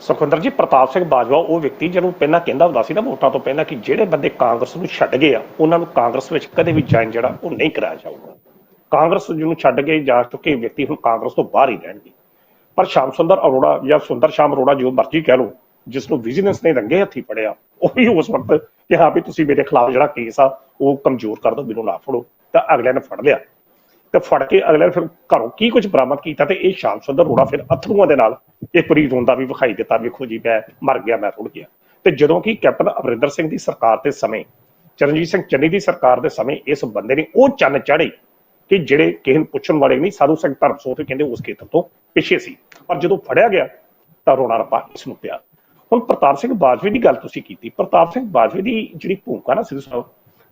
ਸੁਖਵਿੰਦਰ ਜੀ, ਪ੍ਰਤਾਪ ਸਿੰਘ ਬਾਜਵਾ, ਉਹ ਵਿਅਕਤੀ ਜਿਹਨੂੰ ਪਹਿਲਾਂ ਕਹਿੰਦਾ ਹੁੰਦਾ ਸੀ ਨਾ ਵੋਟਾਂ ਤੋਂ ਪਹਿਲਾਂ ਕਿ ਜਿਹੜੇ ਬੰਦੇ ਕਾਂਗਰਸ ਨੂੰ ਛੱਡ ਗਏ ਆ, ਉਹਨਾਂ ਨੂੰ ਕਾਂਗਰਸ ਵਿੱਚ ਕਦੇ ਵੀ ਜੁਆਇਨ ਜਿਹੜਾ, ਉਹ ਨਹੀਂ ਕਰਾਇਆ ਜਾਊਗਾ। ਕਾਂਗਰਸ ਜਿਹਨੂੰ ਛੱਡ ਕੇ ਜਾ ਚੁੱਕੇ ਵਿਅਕਤੀ ਹੁਣ ਕਾਂਗਰਸ ਤੋਂ ਬਾਹਰ ਹੀ ਰਹਿਣਗੇ। ਪਰ ਸ਼ਾਮ ਸੁੰਦਰ ਅਰੋੜਾ ਜਾਂ ਸੁੰਦਰ ਸ਼ਾਮ ਅਰੋੜਾ ਜੋ ਮਰਜ਼ੀ ਕਹਿ ਲਓ, ਜਿਸ ਨੂੰ ਵਿਜੀਲੈਂਸ ਨੇ ਰੰਗੇ ਹੱਥੀ ਫੜਿਆ, ਉਹ ਵੀ ਉਸ ਵਕਤ ਕਿ ਹਾਂ ਵੀ ਤੁਸੀਂ ਮੇਰੇ ਖਿਲਾਫ ਜਿਹੜਾ ਕੇਸ ਆ, ਉਹ ਕਮਜ਼ੋਰ ਕਰ ਦਿਓ, ਮੈਨੂੰ ਨਾ ਫੜੋ, ਤਾਂ ਅਗਲੇ ਨੇ ਫੜ ਲਿਆ। ਤੇ ਫੜ ਕੇ ਅਗਲੇ ਨੇ ਫਿਰ ਘਰੋਂ ਕੀ ਕੁਝ ਬਰਾਮਦ ਕੀਤਾ ਤੇ ਇਹ ਸ਼ਾਮ ਸੁੰਦਰ ਅਰੋੜਾ ਫਿਰ ਅਥਰੂਆਂ ਦੇ ਨਾਲ ਇੱਕ ਵਾਰੀ ਰੋਂਦਾ ਵੀ ਵਿਖਾਈ ਦਿੱਤਾ, ਵੇਖੋ ਜੀ ਮੈਂ ਮਰ ਗਿਆ, ਮੈਂ ਰੁੜ ਗਿਆ। ਤੇ ਜਦੋਂ ਕਿ ਕੈਪਟਨ ਅਮਰਿੰਦਰ ਸਿੰਘ ਦੀ ਸਰਕਾਰ ਦੇ ਸਮੇਂ, ਚਰਨਜੀਤ ਸਿੰਘ ਚੰਨੀ ਦੀ ਸਰਕਾਰ ਦੇ ਸਮੇਂ ਇਸ ਬੰਦੇ ਨੇ ਉਹ ਚੰਨ ਚਾੜੇ ਕਿ ਜਿਹੜੇ ਕਿਸੇ ਨੂੰ ਪੁੱਛਣ ਵਾਲੇ ਨਹੀਂ, ਸਾਧੂ ਸਿੰਘ ਧਰਮਸੋਤ ਕਹਿੰਦੇ ਉਸ ਖੇਤਰ ਤੋਂ ਪਿੱਛੇ ਸੀ। ਪਰ ਜਦੋਂ ਫੜਿਆ ਗਿਆ, ਤਾਂ ਰੋਣਾ ਰੱਪਾ ਇਸ ਨੂੰ ਪਿਆ। ਹੁਣ ਪ੍ਰਤਾਪ ਸਿੰਘ ਬਾਜਵੇ ਦੀ ਗੱਲ ਤੁਸੀਂ ਕੀਤੀ। ਪ੍ਰਤਾਪ ਸਿੰਘ ਬਾਜਵੇ ਦੀ ਜਿਹੜੀ ਭੂਮਿਕਾ ਨਾ ਸਿੱਧੂ ਸਾਹਿਬ,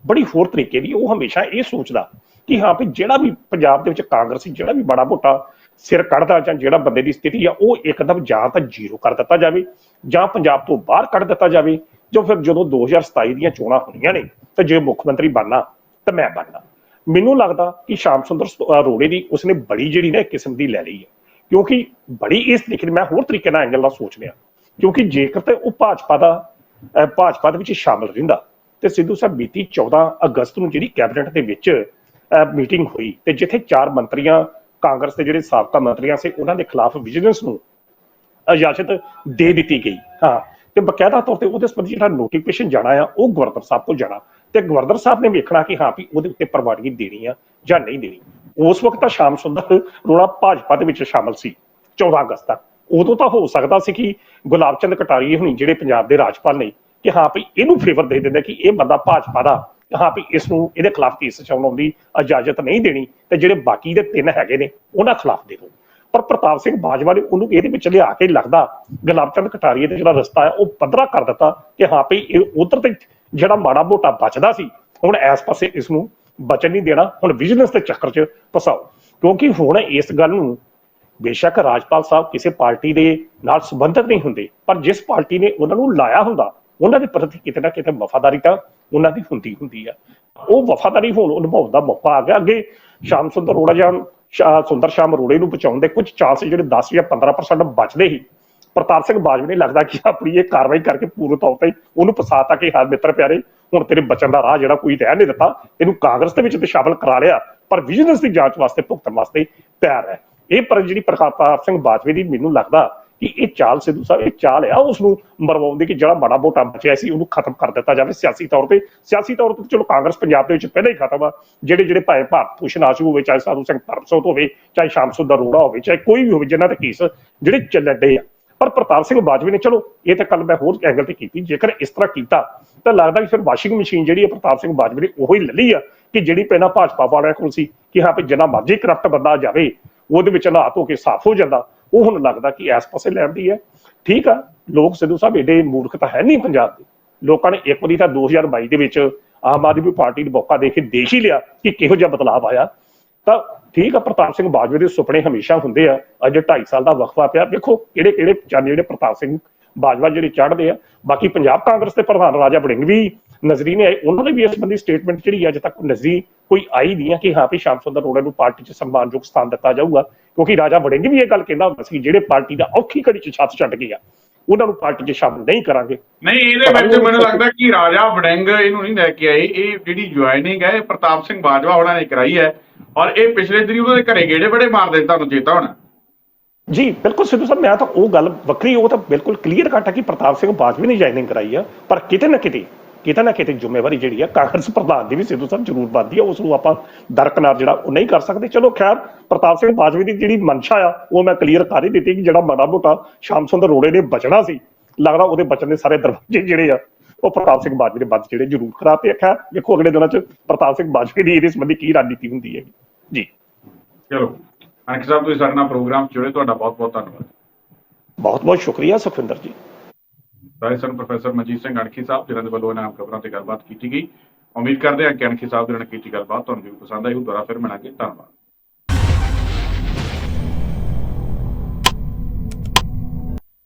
ਬੜੀ ਹੋਰ ਤਰੀਕੇ ਦੀ, ਉਹ ਹਮੇਸ਼ਾ ਇਹ ਸੋਚਦਾ ਕਿ ਹਾਂ ਵੀ ਜਿਹੜਾ ਵੀ ਪੰਜਾਬ ਦੇ ਵਿੱਚ ਕਾਂਗਰਸੀ ਜਿਹੜਾ ਵੀ ਬੜਾ ਮੋਟਾ ਸਿਰ ਕੱਢਦਾ ਜਾਂ ਜਿਹੜਾ ਬੰਦੇ ਦੀ ਸਥਿਤੀ ਆ, ਉਹ ਇੱਕਦਮ ਜਾਂ ਤਾਂ ਜ਼ੀਰੋ ਕਰ ਦਿੱਤਾ ਜਾਵੇ ਜਾਂ ਪੰਜਾਬ ਤੋਂ ਬਾਹਰ ਕੱਢ ਦਿੱਤਾ ਜਾਵੇ। ਜੋ ਫਿਰ ਜਦੋਂ 2027 ਦੀਆਂ ਚੋਣਾਂ ਹੋਣੀਆਂ ਨੇ, ਤੇ ਜੇ ਮੁੱਖ ਮੰਤਰੀ ਬਣਨਾ, ਤਾਂ ਮੈਂ ਬਣਨਾ। ਮੈਨੂੰ ਲੱਗਦਾ ਕਿ ਸ਼ਾਮ ਸੁੰਦਰ ਸ- ਅਰੋੜੇ ਦੀ ਉਸਨੇ ਬੜੀ ਜਿਹੜੀ ਨਾ ਕਿਸਮ ਦੀ ਲੈ ਲਈ ਹੈ। ਕਿਉਂਕਿ ਬੜੀ ਇਸ ਤਰੀਕੇ ਮੈਂ ਹੋਰ ਤਰੀਕੇ ਨਾਲ ਐਂਗਲ ਨਾਲ ਸੋਚ ਰਿਹਾ। ਕਿਉਂਕਿ ਜੇਕਰ ਤੇ ਉਹ ਭਾਜਪਾ ਦਾ ਭਾਜਪਾ ਦੇ ਵਿੱਚ ਸ਼ਾਮਲ ਰਹਿੰਦਾ ਤੇ ਸਿੱਧੂ ਸਾਹਿਬ ਬੀਤੀ 14 ਅਗਸਤ ਨੂੰ ਜਿਹੜੀ ਕੈਬਨਿਟ ਦੇ ਵਿੱਚ ਮੀਟਿੰਗ ਹੋਈ ਤੇ ਜਿੱਥੇ ਚਾਰ ਮੰਤਰੀਆਂ ਕਾਂਗਰਸ ਦੇ ਜਿਹੜੇ ਸਾਬਕਾ ਮੰਤਰੀਆਂ ਸੀ, ਉਹਨਾਂ ਦੇ ਖਿਲਾਫ ਵਿਜੀਲੈਂਸ ਨੂੰ ਇਜਾਜ਼ਤ ਦੇ ਦਿੱਤੀ ਗਈ। ਹਾਂ, ਤੇ ਬਕਾਇਦਾ ਤੌਰ ਤੇ ਉਹਦੇ ਸੰਬੰਧੀ ਜਿਹੜਾ ਨੋਟੀਫਿਕੇਸ਼ਨ ਜਾਣਾ ਆ, ਉਹ ਗਵਰਨਰ ਸਾਹਿਬ ਕੋਲ ਜਾਣਾ। ਤੇ ਗਵਰਨਰ ਸਾਹਿਬ ਨੇ ਵੇਖਣਾ ਕਿ ਹਾਂ ਵੀ ਉਹਦੇ ਉੱਤੇ ਪ੍ਰਵਾਨਗੀ ਦੇਣੀ ਆ ਜਾਂ ਨਹੀਂ ਦੇਣੀ। ਉਸ ਵਕਤ ਤਾਂ ਸ਼ਾਮ ਸੁੰਦਰ ਰੋੜਾ ਭਾਜਪਾ ਦੇ ਵਿੱਚ ਸ਼ਾਮਲ ਸੀ 14 ਅਗਸਤ ਤੱਕ। ਉਦੋਂ ਤਾਂ ਹੋ ਸਕਦਾ ਸੀ ਕਿ ਗੁਲਾਬ ਚੰਦ ਕਟਾਰੀ ਹੁਣੀ ਜਿਹੜੇ ਪੰਜਾਬ ਦੇ ਰਾਜਪਾਲ ਨੇ ਕਿ ਹਾਂ ਵੀ ਇਹਨੂੰ ਫੇਵਰ ਦੇ ਦਿੰਦੇ ਕਿ ਇਹ ਬੰਦਾ ਭਾਜਪਾ ਦਾ ਹਾਂ ਵੀ ਇਸ ਨੂੰ ਇਹਦੇ ਖਿਲਾਫ ਕੇਸ ਚਲਾਉਣ ਦੀ ਇਜਾਜ਼ਤ ਨਹੀਂ ਦੇਣੀ ਤੇ ਜਿਹੜੇ ਬਾਕੀ ਦੇ ਤਿੰਨ ਹੈਗੇ ਨੇ ਉਹਨਾਂ ਖਿਲਾਫ ਦੇ ਦਿਓ। ਪਰ ਪ੍ਰਤਾਪ ਸਿੰਘ ਬਾਜਵਾ ਨੇ ਉਹਨੂੰ ਇਹਦੇ ਵਿੱਚ ਲਿਆ ਕੇ ਲੱਗਦਾ ਗੁਲਾਬ ਚੰਦ ਕਟਾਰੀਏ ਤੇ ਜਿਹੜਾ ਰਸਤਾ ਹੈ ਉਹ ਪੱਧਰਾ ਕਰ ਦਿੱਤਾ ਕਿ ਹਾਂ ਭਈ ਉਧਰ ਤੇ ਜਿਹੜਾ ਮਾੜਾ ਮੋਟਾ ਬਚਦਾ ਸੀ, ਹੁਣ ਇਸ ਪਾਸੇ ਇਸ ਨੂੰ ਬਚਣ ਨਹੀਂ ਦੇਣਾ, ਹੁਣ ਵਿਜੀਲੈਂਸ ਦੇ ਚੱਕਰ 'ਚ ਫਸਾਓ। ਕਿਉਂਕਿ ਹੁਣ ਇਸ ਗੱਲ ਨੂੰ ਬੇਸ਼ੱਕ ਰਾਜਪਾਲ ਸਾਹਿਬ ਕਿਸੇ ਪਾਰਟੀ ਦੇ ਨਾਲ ਸੰਬੰਧਿਤ ਨਹੀਂ ਹੁੰਦੇ, ਪਰ ਜਿਸ ਪਾਰਟੀ ਨੇ ਉਹਨਾਂ ਨੂੰ ਲਾਇਆ ਹੁੰਦਾ, ਉਹਨਾਂ ਦੇ ਪ੍ਰਤੀ ਕਿਤੇ ਨਾ ਕਿਤੇ ਵਫਾਦਾਰੀ ਤਾਂ ਉਹਨਾਂ ਦੀ ਹੁੰਦੀ ਹੁੰਦੀ ਆ। ਉਹ ਵਫਾਦਾਰੀ ਹੋਣ ਉਹ ਨਿਭਾਉਣ ਦਾ ਮੌਕਾ ਆ ਗਿਆ ਅੱਗੇ। ਸ਼ਾਮ ਸੁੰਦਰ ਅਰੋੜਾ ਜਾਂ ਸੁੰਦਰ ਸ਼ਾਮ ਅਰੋੜੇ ਨੂੰ ਬਚਾਉਣ ਦੇ ਕੁਝ ਚਾਂਸ ਜਿਹੜੇ 10 ਜਾਂ 15% ਬਚਦੇ ਸੀ। ਪ੍ਰਤਾਪ ਸਿੰਘ ਬਾਜਵਾ ਨੇ ਲੱਗਦਾ ਕਿ ਆਪਣੀ ਇਹ ਕਾਰਵਾਈ ਕਰਕੇ ਪੂਰੇ ਤੌਰ ਤੇ ਉਹਨੂੰ ਫਸਾਤਾ ਕਿ ਹਾਂ ਮਿੱਤਰ ਪਿਆਰੇ, ਹੁਣ ਤੇਰੇ ਬਚਣ ਦਾ ਰਾਹ ਜਿਹੜਾ ਕੋਈ ਰਹਿ ਨਹੀਂ ਦਿੱਤਾ, ਇਹਨੂੰ ਕਾਂਗਰਸ ਦੇ ਵਿੱਚ ਤੇ ਸ਼ਾਮਲ ਕਰਾ ਲਿਆ, ਪਰ ਵਿਜੀਲੈਂਸ ਦੀ ਜਾਂਚ ਵਾਸਤੇ ਭੁਗਤਣ ਵਾਸਤੇ ਤਿਆਰ ਹੈ। ਇਹ ਪਰ ਜਿਹੜੀ ਪ੍ਰਤਾਪ ਸਿੰਘ ਬਾਜਵੇ ਦੀ ਮੈਨੂੰ ਲੱਗਦਾ ਕਿ ਇਹ ਚਾਲ ਸਿੱਧੂ ਸਾਹਿਬ, ਇਹ ਚਾਲ ਆ ਉਸ ਨੂੰ ਮਰਵਾਉਣ ਦੀ ਕਿ ਜਿਹੜਾ ਮਾੜਾ ਮੋਟਾ ਬਚਿਆ ਸੀ, ਉਹਨੂੰ ਖਤਮ ਕਰ ਦਿੱਤਾ ਜਾਵੇ ਸਿਆਸੀ ਤੌਰ ਤੇ। ਸਿਆਸੀ ਤੌਰ ਤੇ ਚਲੋ ਕਾਂਗਰਸ ਪੰਜਾਬ ਦੇ ਵਿੱਚ ਪਹਿਲਾਂ ਹੀ ਖਤਮ ਆ। ਜਿਹੜੇ ਜਿਹੜੇ ਭਾਵੇਂ ਭਾਰਤ ਭੂਸ਼ਣ ਆਸ਼ੂ ਹੋਵੇ, ਚਾਹੇ ਸਾਧੂ ਸਿੰਘ ਧਰਮਸੋਤ ਹੋਵੇ, ਚਾਹੇ ਸ਼ਾਮ ਸੁੰਦਰ ਅਰੋੜਾ ਹੋਵੇ, ਚਾਹੇ ਕੋਈ ਵੀ ਹੋਵੇ, ਜਿਨ੍ਹਾਂ ਦੇ ਕੇਸ ਜਿਹੜੇ ਚੱਲਣ ਆ। ਪਰ ਪ੍ਰਤਾਪ ਸਿੰਘ ਬਾਜਵੇ ਨੇ, ਚਲੋ, ਇਹ ਤਾਂ ਕੱਲ ਮੈਂ ਹੋਰ ਐਂਗਲ ਤੇ ਕੀਤੀ, ਜੇਕਰ ਇਸ ਤਰ੍ਹਾਂ ਕੀਤਾ, ਤਾਂ ਲੱਗਦਾ ਕਿ ਫਿਰ ਵਾਸ਼ਿੰਗ ਮਸ਼ੀਨ ਜਿਹੜੀ ਹੈ ਪ੍ਰਤਾਪ ਸਿੰਘ ਬਾਜਵੇ ਨੇ, ਉਹੀ ਲੈ ਲਈ ਆ ਕਿ ਜਿਹੜੀ ਪਹਿਲਾਂ ਭਾਜਪਾ ਵਾਲਿਆਂ ਕੋਲ ਸੀ, ਕਿ ਹਾਂ ਵੀ ਜਿੰਨਾ ਮਰਜ਼ੀ ਕਰਪਟ ਬੰਦਾ ਜਾਵੇ, ਉਹਦੇ ਵਿੱਚ ਨਹਾ ਧੋ ਕੇ ਸਾਫ਼ ਹੋ ਜਾਂਦਾ। ਉਹ ਹੁਣ ਲੱਗਦਾ ਕਿ ਇਸ ਪਾਸੇ ਲੈਣ ਦੀ ਹੈ। ਠੀਕ ਆ, ਲੋਕ ਸਿੱਧੂ ਸਾਹਿਬ ਏਡੇ ਮੂਰਖ ਤਾਂ ਹੈ ਨਹੀਂ ਪੰਜਾਬ ਦੇ। ਲੋਕਾਂ ਨੇ ਇੱਕ ਵਾਰੀ ਤਾਂ 2022 ਦੇ ਵਿੱਚ ਆਮ ਆਦਮੀ ਪਾਰਟੀ ਨੂੰ ਮੌਕਾ ਦੇ ਕੇ ਦੇਖ ਹੀ ਲਿਆ ਕਿ ਕਿਹੋ ਜਿਹਾ ਬਦਲਾਅ ਆਇਆ। ਤਾਂ ਠੀਕ ਆ, ਪ੍ਰਤਾਪ ਸਿੰਘ ਬਾਜਵੇ ਦੇ ਸੁਪਨੇ ਹਮੇਸ਼ਾ ਹੁੰਦੇ ਆ। ਅੱਜ 2.5 ਸਾਲ ਦਾ ਵਕਫਾ ਪਿਆ। ਵੇਖੋ ਕਿਹੜੇ ਕਿਹੜੇ ਚਾਨੇ ਜਿਹੜੇ ਪ੍ਰਤਾਪ ਸਿੰਘ ਬਾਜਵਾ ਜਿਹੜੇ ਚੜਦੇ ਆ। ਬਾਕੀ ਪੰਜਾਬ ਕਾਂਗਰਸ ਦੇ ਪ੍ਰਧਾਨ ਰਾਜਾ ਵੜਿੰਗ ਵੀ ਨਜ਼ਰੀ ਨੇ ਆਏ। ਉਹਨਾਂ ਨੇ ਵੀ ਇਸ ਸੰਬੰਧੀ ਸਟੇਟਮੈਂਟ ਜਿਹੜੀ ਅੱਜ ਤੱਕ ਨਜ਼ਰੀ ਕੋਈ ਆਈ ਨਹੀਂ ਆ ਕਿ ਹਾਂ ਵੀ ਸ਼ਾਮ ਸੁੰਦਰ ਅਰੋੜਾ ਨੂੰ ਪਾਰਟੀ 'ਚ ਸਨਮਾਨਯੋਗ ਸਥਾਨ ਦਿੱਤਾ ਜਾਊਗਾ। ਕਿਉਂਕਿ ਰਾਜਾ ਵੜਿੰਗ ਵੀ ਇਹ ਗੱਲ ਕਹਿੰਦਾ ਹੁੰਦਾ ਸੀ ਜਿਹੜੇ ਪਾਰਟੀ ਦਾ ਔਖੀ ਘੜੀ 'ਚ ਛੱਤ ਛੱਡ ਗਏ ਆ ਉਹਨਾਂ ਨੂੰ ਪਾਰਟੀ 'ਚ ਸ਼ਾਮਲ ਨਹੀਂ ਕਰਾਂਗੇ। ਨਹੀਂ ਇਹਦੇ ਵਿੱਚ ਮੈਨੂੰ ਲੱਗਦਾ ਕਿ ਰਾਜਾ ਵੜਿੰਗ ਇਹਨੂੰ ਨਹੀਂ ਲੈ ਕੇ ਆਏ ਇਹ ਜਿਹੜੀ ਜੁਆਇਨਿੰਗ ਹੈ ਇਹ ਪ੍ਰਤਾਪ ਸਿੰਘ ਬਾਜਵਾ ਹੋਣਾ ਨੇ ਕਰਾਈ ਹੈ ਔਰ ਇਹ ਪਿਛਲੇ ਦਿਨੀ ਉਹਨਾਂ ਦੇ ਘਰੇ ਗੇੜੇ ਬੜੇ ਮਾਰਦੇ ਤੁਹਾਨੂੰ ਚੇਤਾ ਹੋਣਾ। ਜੀ ਬਿਲਕੁਲ ਸਿੱਧੂ ਸਾਹਿਬ ਮੈਂ ਤਾਂ ਉਹ ਗੱਲ ਵੱਖਰੀ ਉਹ ਤਾਂ ਬਿਲਕੁਲ ਕਲੀਅਰ ਕੱਟ ਹੈ ਕਿ ਪ੍ਰਤਾਪ ਸਿੰਘ ਬਾਜਵਾ ਨੇ ਜੁਆਇਨਿੰਗ ਕਰਾਈ ਆ ਪਰ ਕਿਤੇ ਨਾ ਕਿਤੇ ਕਿਤੇ ਨਾ ਕਿਤੇ ਜ਼ਿੰਮੇਵਾਰੀ ਜਿਹੜੀ ਆ ਕਾਂਗਰਸ ਪ੍ਰਧਾਨ ਦੀ ਵੀ ਸਿੱਧੂ ਸਾਹਿਬ ਜ਼ਰੂਰ ਬਣਦੀ ਆ ਉਸ ਨੂੰ ਆਪਾਂ ਦਰਕਨਾਰ ਜਿਹੜਾ ਉਹ ਨਹੀਂ ਕਰ ਸਕਦੇ। ਚਲੋ ਖੈਰ ਪ੍ਰਤਾਪ ਸਿੰਘ ਬਾਜਵਾ ਦੀ ਜਿਹੜੀ ਮਨਸ਼ਾ ਆ ਉਹ ਮੈਂ ਕਲੀਅਰ ਕਰ ਹੀ ਦਿੱਤੀ ਕਿ ਜਿਹੜਾ ਮਾੜਾ ਮੋਟਾ ਸ਼ਾਮ ਸੁੰਦਰ ਰੋੜੇ ਨੇ ਬਚਣਾ ਸੀ ਲੱਗਦਾ ਉਹਦੇ ਬਚਣ ਦੇ ਸਾਰੇ ਦਰਵਾਜ਼ੇ ਜਿਹੜੇ ਆ ਉਹ ਪ੍ਰਤਾਪ ਸਿੰਘ ਬਾਜਵਾ ਦੇ ਬੰਦ ਜਿਹੜੇ ਜ਼ਰੂਰ ਕਰਾਤੇ ਖੈਰ ਵੇਖੋ ਅਗਲੇ ਦਿਨਾਂ 'ਚ ਪ੍ਰਤਾਪ ਸਿੰਘ ਬਾਜਵਾ ਦੀ ਇਹਦੇ ਸੰਬੰਧੀ ਕੀ ਰਣਨੀਤੀ ਹੁੰਦੀ ਹੈ। ਜੀ। ਚਲੋ ਅਨਕ ਸਾਹਿਬ ਤੁਸੀਂ ਸਾਡੇ ਨਾਲ ਪ੍ਰੋਗਰਾਮ ਜੁੜੇ ਤੁਹਾਡਾ ਬਹੁਤ ਬਹੁਤ ਧੰਨਵਾਦ। ਬਹੁਤ ਬਹੁਤ ਸ਼ੁਕਰੀਆ ਸੁਖਵਿੰਦਰ ਜੀ। ਸਾਰੇ ਸਨ ਪ੍ਰੋਫੈਸਰ ਮਨਜੀਤ ਸਿੰਘ ਅਣਖੀ ਸਾਹਿਬ, ਜਿਨ੍ਹਾਂ ਦੇ ਵੱਲੋਂ ਇਹਨਾਂ ਖਬਰਾਂ ਤੇ ਗੱਲਬਾਤ ਕੀਤੀ ਗਈ। ਉਮੀਦ ਕਰਦੇ ਹਾਂ ਕਿ ਅਣਖੀ ਸਾਹਿਬ ਦੇ ਨਾਲ ਕੀਤੀ ਗੱਲਬਾਤ ਤੁਹਾਨੂੰ ਵੀ ਪਸੰਦ ਆਈ ਹੋ ਦੁਬਾਰਾ ਫਿਰ ਮਿਲਾਂਗੇ। ਧੰਨਵਾਦ।